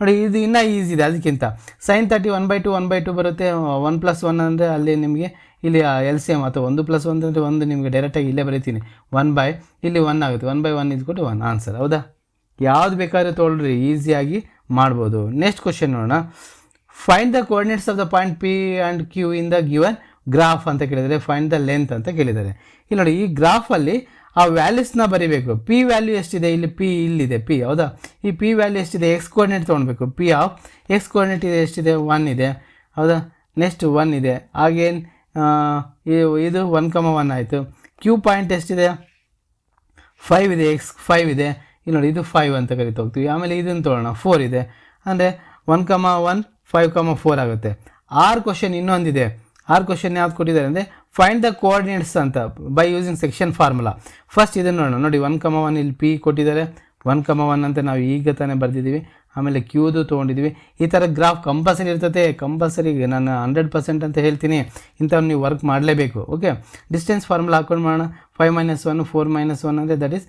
ನೋಡಿ, ಇದು ಇನ್ನೂ ಈಸಿ ಇದೆ ಅದಕ್ಕಿಂತ. Sine thirty one by two one by two ಬರುತ್ತೆ. ಒನ್ ಪ್ಲಸ್ ಒನ್ ಅಂದರೆ ಅಲ್ಲಿ ನಿಮಗೆ ಇಲ್ಲಿ ಎಲ್ ಸಿ ಎಂ ಅಥವಾ ಒಂದು ಪ್ಲಸ್ ಒಂದು ಅಂದರೆ ಒಂದು ನಿಮಗೆ ಡೈರೆಕ್ಟಾಗಿ ಇಲ್ಲೇ ಬರೀತೀನಿ. ಒನ್ ಬೈ ಇಲ್ಲಿ ಒನ್ ಆಗುತ್ತೆ. ಒನ್ ಬೈ ಒನ್ ಇದ್ಕೊಟ್ಟು ಒನ್ ಆನ್ಸರ್ ಹೌದಾ? ಯಾವ್ದು ಬೇಕಾದ್ರೆ ತೊಗೊಳ್ರಿ. ಈಸಿಯಾಗಿ ಮಾಡ್ಬೋದು. ನೆಕ್ಸ್ಟ್ ಕ್ವಶನ್ ನೋಡೋಣ. Find the coordinates of the point p and q in the given graph ಅಂತ ಕೇಳಿದರೆ ಫೈಂಡ್ ದ ಲೆಂತ್ ಅಂತ ಕೇಳಿದ್ದಾರೆ. ಇಲ್ಲಿ ನೋಡಿ, ಈ ಗ್ರಾಫಲ್ಲಿ ಆ ವ್ಯಾಲ್ಯೂಸ್ನ ಬರೀಬೇಕು. ಪಿ ವ್ಯಾಲ್ಯೂ ಎಷ್ಟಿದೆ? ಇಲ್ಲಿ ಪಿ ಇಲ್ಲಿದೆ ಪಿ ಹೌದಾ? ಈ ಪಿ ವ್ಯಾಲ್ಯೂ ಎಷ್ಟಿದೆ? ಎಕ್ಸ್ ಕೋಆರ್ಡಿನೇಟ್ ತೊಗೊಳ್ಬೇಕು. ಪಿ ಆಫ್ ಎಕ್ಸ್ ಕೋಆರ್ಡಿನೇಟ್ ಇದೆ, ಎಷ್ಟಿದೆ? ಒನ್ ಇದೆ, ಹೌದಾ? ನೆಕ್ಸ್ಟ್ ಒನ್ ಇದೆ. ಹಾಗೇನು ಇದು ಒನ್ ಕಮ ಒನ್ ಆಯಿತು. ಕ್ಯೂ ಪಾಯಿಂಟ್ ಎಷ್ಟಿದೆ? ಫೈವ್ ಇದೆ ಎಕ್ಸ್ ಫೈವ್ ಇದೆ. ಇಲ್ಲಿ ನೋಡಿ, ಇದು ಫೈವ್ ಅಂತ ಕರಿತಾ ಹೋಗ್ತೀವಿ. ಆಮೇಲೆ ಇದನ್ನು ತೊಗೊಳ್ಳೋಣ ಫೋರ್ ಇದೆ. ಅಂದರೆ one comma one five comma four ಆಗುತ್ತೆ. ಆರು ಕ್ವಶನ್ ಇನ್ನೊಂದಿದೆ. ಆರು ಕ್ವಶನ್ ಯಾವ್ದು ಕೊಟ್ಟಿದ್ದಾರೆ ಅಂದರೆ ಫೈಂಡ್ ದ ಕೋಆರ್ಡಿನೇಟ್ಸ್ ಅಂತ by using section formula first ಇದನ್ನು ನೋಡೋಣ. ನೋಡಿ ಒನ್ ಕಮ ಒನ್ ಇಲ್ಲಿ ಪಿ ಕೊಟ್ಟಿದ್ದಾರೆ. ಒನ್ ಕಮ ಒನ್ ಅಂತ ನಾವು ಈಗ ತಾನೇ ಬರೆದಿದ್ದೀವಿ. ಆಮೇಲೆ ಕ್ಯೂದು ತೊಗೊಂಡಿದ್ವಿ ಈ ಥರ ಗ್ರಾಫ್ ಕಂಪಲ್ಸರಿ ಇರ್ತದೆ. ಕಂಪಲ್ಸರಿ ನಾನು ಹಂಡ್ರೆಡ್ ಪರ್ಸೆಂಟ್ ಅಂತ ಹೇಳ್ತೀನಿ. ಇಂಥವ್ರು ನೀವು ವರ್ಕ್ ಮಾಡಲೇಬೇಕು. ಓಕೆ ಡಿಸ್ಟೆನ್ಸ್ ಫಾರ್ಮುಲಾ ಹಾಕೊಂಡು ಮಾಡೋಣ. Five minus one four minus one ಅಂದರೆ that is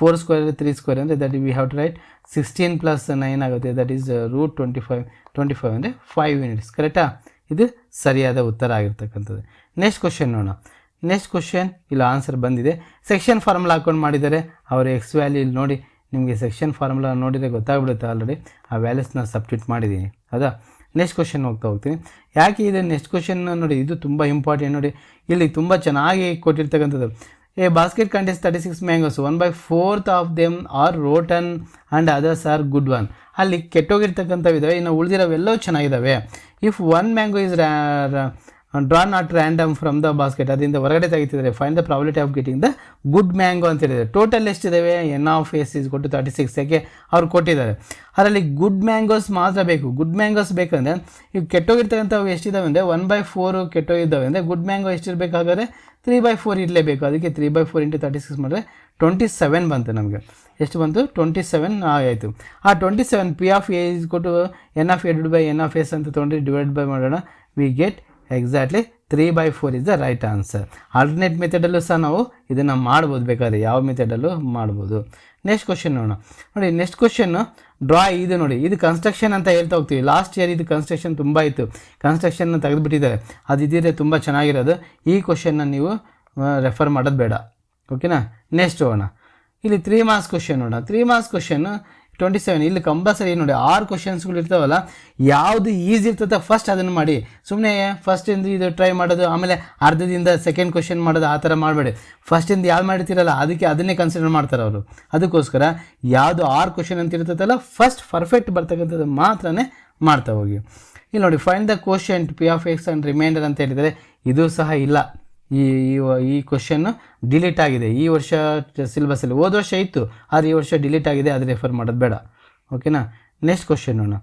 four square three square ಅಂದರೆ that we have to write sixteen plus nine ಆಗುತ್ತೆ. That is root twenty five twenty five ಅಂದರೆ five units ಕರೆಕ್ಟಾ ಇದು ಸರಿಯಾದ ಉತ್ತರ ಆಗಿರ್ತಕ್ಕಂಥದ್ದು. ನೆಕ್ಸ್ಟ್ ಕ್ವಶನ್ ನೋಡೋಣ. ನೆಕ್ಸ್ಟ್ ಕ್ವಶನ್ ಇಲ್ಲ ಆನ್ಸರ್ ಬಂದಿದೆ. ಸೆಕ್ಷನ್ ಫಾರ್ಮುಲಾ ಹಾಕೊಂಡು ಮಾಡಿದ್ದಾರೆ. ಅವರು ಎಕ್ಸ್ ವ್ಯಾಲ್ಯೂ ಇಲ್ಲಿ ನೋಡಿ. ನಿಮಗೆ ಸೆಕ್ಷನ್ ಫಾರ್ಮುಲಾ ನೋಡಿದರೆ ಗೊತ್ತಾಗ್ಬಿಡುತ್ತೆ ಆಲ್ರೆಡಿ ಆ ವ್ಯಾಲ್ಯೂಸ್ನ ಸಬ್ಸ್ಟಿಟ್ಯೂಟ್ ಮಾಡಿದ್ದೀನಿ. ಹೌದಾ? ನೆಕ್ಸ್ಟ್ ಕ್ವಶನ್ ಹೋಗ್ತಾ ಹೋಗ್ತೀನಿ. ಯಾಕೆ ಇದೆ ನೆಕ್ಸ್ಟ್ ಕ್ವಶನ್ ನೋಡಿ? ಇದು ತುಂಬ ಇಂಪಾರ್ಟೆಂಟ್ ನೋಡಿ. ಇಲ್ಲಿ ತುಂಬ ಚೆನ್ನಾಗಿ ಕೊಟ್ಟಿರ್ತಕ್ಕಂಥದ್ದು. A basket contains thirty six mangoes one by fourth of them are rotten and others are good one ಅಲ್ಲಿ ಕೆಟ್ಟೋಗಿರ್ತಕ್ಕಂಥವು ಇದ್ದಾವೆ ಇನ್ನು ಉಳಿದಿರೋವೆಲ್ಲವೂ ಚೆನ್ನಾಗಿದ್ದಾವೆ. If one mango is drawn at random from the basket ಅದರಿಂದ ಹೊರಗಡೆ ತೆಗಿತಿದ್ದಾರೆ find the probability of getting the good mango ಅಂತ ಹೇಳಿದ್ದಾರೆ. ಟೋಟಲ್ ಎಷ್ಟಿದ್ದಾವೆ ಎನ್ ಆಫ್ ಎಸ್ ಇಸ್ ಕೊಟ್ಟು ತರ್ಟಿ ಸಿಕ್ಸ್ ಏಕೆ ಅವ್ರು ಕೊಟ್ಟಿದ್ದಾರೆ. ಅದರಲ್ಲಿ ಗುಡ್ ಮ್ಯಾಂಗೋಸ್ ಮಾತ್ರ ಬೇಕು. ಗುಡ್ ಮ್ಯಾಂಗೋಸ್ ಬೇಕಂದರೆ, ಈಗ ಕೆಟ್ಟೋಗಿರ್ತಕ್ಕಂಥವು ಎಷ್ಟಿದ್ದಾವೆ ಅಂದರೆ ಒನ್ ಬೈ ಫೋರು ಕೆಟ್ಟೋಗಿದ್ದಾವೆ ಅಂದರೆ ಗುಡ್ ಮ್ಯಾಂಗೋ ಎಷ್ಟಿರಬೇಕಾದ್ರೆ ತ್ರೀ ಬೈ ಫೋರ್ ಇರಲೇಬೇಕು. ಅದಕ್ಕೆ three by four into thirty six ಮಾಡಿದ್ರೆ ಟ್ವೆಂಟಿ ಸೆವೆನ್ ಬಂತು ನಮಗೆ. ಎಷ್ಟು ಬಂತು? ಟ್ವೆಂಟಿ ಸೆವೆನ್ ಆಯಿತು. ಆ twenty seven P of A ಕೊಟ್ಟು N of E by N of S ಅಂತ ತೊಗೊಂಡು ಡಿವೈಡ್ ಬೈ ಮಾಡೋಣ. We get exactly three by four is the right answer alternate ಮೆಥಡಲ್ಲೂ ಸಹ ನಾವು ಇದನ್ನು ಮಾಡ್ಬೋದು ಬೇಕಾದ್ರೆ. ಯಾವ ಮೆಥಡಲ್ಲೂ ಮಾಡ್ಬೋದು. ನೆಕ್ಸ್ಟ್ ಕ್ವಶನ್ ನೋಡೋಣ. ನೋಡಿ ನೆಕ್ಸ್ಟ್ ಕ್ವಶನ್ನು ಡ್ರಾ ಇದು ನೋಡಿ. ಇದು ಕನ್ಸ್ಟ್ರಕ್ಷನ್ ಅಂತ ಹೇಳ್ತಾ ಹೋಗ್ತೀವಿ. ಲಾಸ್ಟ್ ಇಯರ್ ಇದು ಕನ್ಸ್ಟ್ರಕ್ಷನ್ ತುಂಬ ಇತ್ತು. ಕನ್ಸ್ಟ್ರಕ್ಷನ್ ತೆಗೆದುಬಿಟ್ಟಿದ್ದಾರೆ. ಅದು ಇದ್ದಿದ್ರೆ ತುಂಬ ಚೆನ್ನಾಗಿರೋದು. ಈ ಕ್ವಶನ್ನ ನೀವು ರೆಫರ್ ಮಾಡೋದು ಬೇಡ. ಓಕೆನಾ ನೆಕ್ಸ್ಟ್ ಹೋಗೋಣ. ಇಲ್ಲಿ ತ್ರೀ ಮಾರ್ಕ್ಸ್ ಕ್ವಶನ್ ನೋಡೋಣ. Three marks question twenty seven ಇಲ್ಲಿ ಕಂಪಲ್ಸರಿ ನೋಡಿ, ಆರು ಕ್ವಶನ್ಸ್ಗಳು ಇರ್ತಾವಲ್ಲ, ಯಾವುದು ಈಸಿ ಇರ್ತದೆ ಫಸ್ಟ್ ಅದನ್ನು ಮಾಡಿ. ಸುಮ್ಮನೆ ಫಸ್ಟಿಂದ ಇದು ಟ್ರೈ ಮಾಡೋದು, ಆಮೇಲೆ ಅರ್ಧದಿಂದ ಸೆಕೆಂಡ್ ಕ್ವಶನ್ ಮಾಡೋದು, ಆ ಥರ ಮಾಡಬೇಡಿ. ಫಸ್ಟಿಂದ ಯಾವ್ದು ಮಾಡಿರ್ತೀರಲ್ಲ, ಅದಕ್ಕೆ ಅದನ್ನೇ ಕನ್ಸಿಡರ್ ಮಾಡ್ತಾರೆ ಅವರು. ಅದಕ್ಕೋಸ್ಕರ ಯಾವುದು ಆರು ಕ್ವಶನ್ ಅಂತ ಇರ್ತದಲ್ಲ ಫಸ್ಟ್ ಪರ್ಫೆಕ್ಟ್ ಬರ್ತಕ್ಕಂಥದ್ದು ಮಾತ್ರನೇ ಮಾಡ್ತಾ ಹೋಗಿ. ಇಲ್ಲಿ ನೋಡಿ find the question P of X and reminder ಅಂತ ಹೇಳಿದರೆ, ಇದು ಸಹ ಇಲ್ಲ. ಈ, ಈ- ಕ್ವಶನ್ನು ಡಿಲೀಟ್ ಆಗಿದೆ. ಈ ವರ್ಷ ಸಿಲೆಬಸ್ಸಲ್ಲಿ ಹೋದ ವರ್ಷ ಇತ್ತು, ಆದರೆ ಈ ವರ್ಷ ಡಿಲೀಟ್ ಆಗಿದೆ ಅದು ರೆಫರ್ ಮಾಡೋದು ಬೇಡ. ಓಕೆನಾ ನೆಕ್ಸ್ಟ್ ಕ್ವಶನ್ ನೋಡೋಣ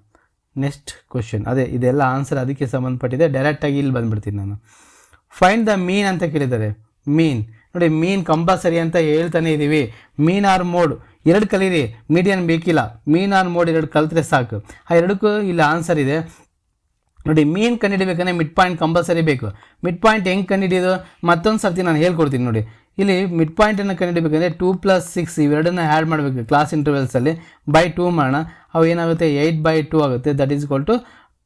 ನೆಕ್ಸ್ಟ್ ಕ್ವಶನ್ ಅದೇ, ಇದೆಲ್ಲ ಆನ್ಸರ್ ಅದಕ್ಕೆ ಸಂಬಂಧಪಟ್ಟಿದೆ. ಡೈರೆಕ್ಟಾಗಿ ಇಲ್ಲಿ ಬಂದುಬಿಡ್ತೀನಿ ನಾನು. ಫೈಂಡ್ ದ ಮೀನ್ ಅಂತ ಕೇಳಿದ್ದಾರೆ. ಮೀನ್ ನೋಡಿ ಮೀನ್ ಕಂಪಲ್ಸರಿ ಅಂತ ಹೇಳ್ತಾನೆ ಇದ್ದೀವಿ ಮೀನ್ ಆರ್ ಮೋಡ್ ಎರಡು ಕಲೀರಿ. ಮೀಡಿಯನ್ ಬೇಕಿಲ್ಲ. ಮೀನ್ ಆರ್ ಮೋಡ್ ಎರಡು ಕಲ್ತ್ರೆ ಸಾಕು. ಆ ಎರಡಕ್ಕೂ ಇಲ್ಲಿ ಆನ್ಸರ್ ಇದೆ. ನೋಡಿ ಮೀನ್ ಕಂಡುಹಿಡಿಬೇಕಂದ್ರೆ ಮಿಡ್ ಪಾಯಿಂಟ್ ಕಂಪಲ್ಸರಿ ಬೇಕು. ಮಿಡ್ ಪಾಯಿಂಟ್ ಹೆಂಗೆ ಕಂಡುಹಿಡಿಯೋದು? ಮತ್ತೊಂದು ಸರ್ತಿ ನಾನು ಹೇಳ್ಕೊಡ್ತೀನಿ ನೋಡಿ. ಇಲ್ಲಿ ಮಿಡ್ ಪಾಯಿಂಟನ್ನು ಕಂಡುಹಿಡಿಬೇಕಂದ್ರೆ ಟೂ ಪ್ಲಸ್ ಸಿಕ್ಸ್ ಇವೆರಡನ್ನ ಆ್ಯಡ್ ಮಾಡಬೇಕು ಕ್ಲಾಸ್ ಇಂಟರ್ವೆಲ್ಸಲ್ಲಿ ಬೈ ಟೂ ಮಾಡೋಣ. ಅವು ಏನಾಗುತ್ತೆ? ಏಯ್ಟ್ ಬೈ ಟೂ ಆಗುತ್ತೆ. That is equal to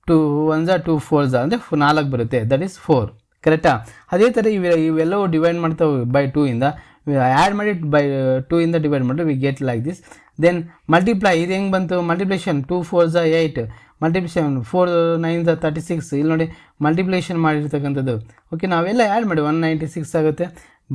two one Jha two four ಝಾ ಅಂದರೆ ನಾಲ್ಕು ಬರುತ್ತೆ. ದಟ್ ಈಸ್ ಫೋರ್ ಕರೆಕ್ಟಾ ಅದೇ ಥರ ಇವೆ, ಇವೆಲ್ಲವೂ ಡಿವೈಡ್ ಮಾಡ್ತಾವೆ ಬೈ ಟೂ ಇಂದ. ಆ್ಯಡ್ ಮಾಡಿ ಬೈ ಟೂ ಇಂದ ಡಿವೈಡ್ ಮಾಡಿದ್ರೆ we get like this then multiply ಇದು ಹೆಂಗೆ ಬಂತು? Multiplication two four Jha eight multiplication four nine thirty six ಇಲ್ಲಿ ನೋಡಿ ಮಲ್ಟಿಪ್ಲೇಷನ್ ಮಾಡಿರ್ತಕ್ಕಂಥದ್ದು. ಓಕೆ ನಾವೆಲ್ಲ ಆ್ಯಡ್ ಮಾಡಿ ಒನ್ ನೈಂಟಿ ಸಿಕ್ಸ್ ಆಗುತ್ತೆ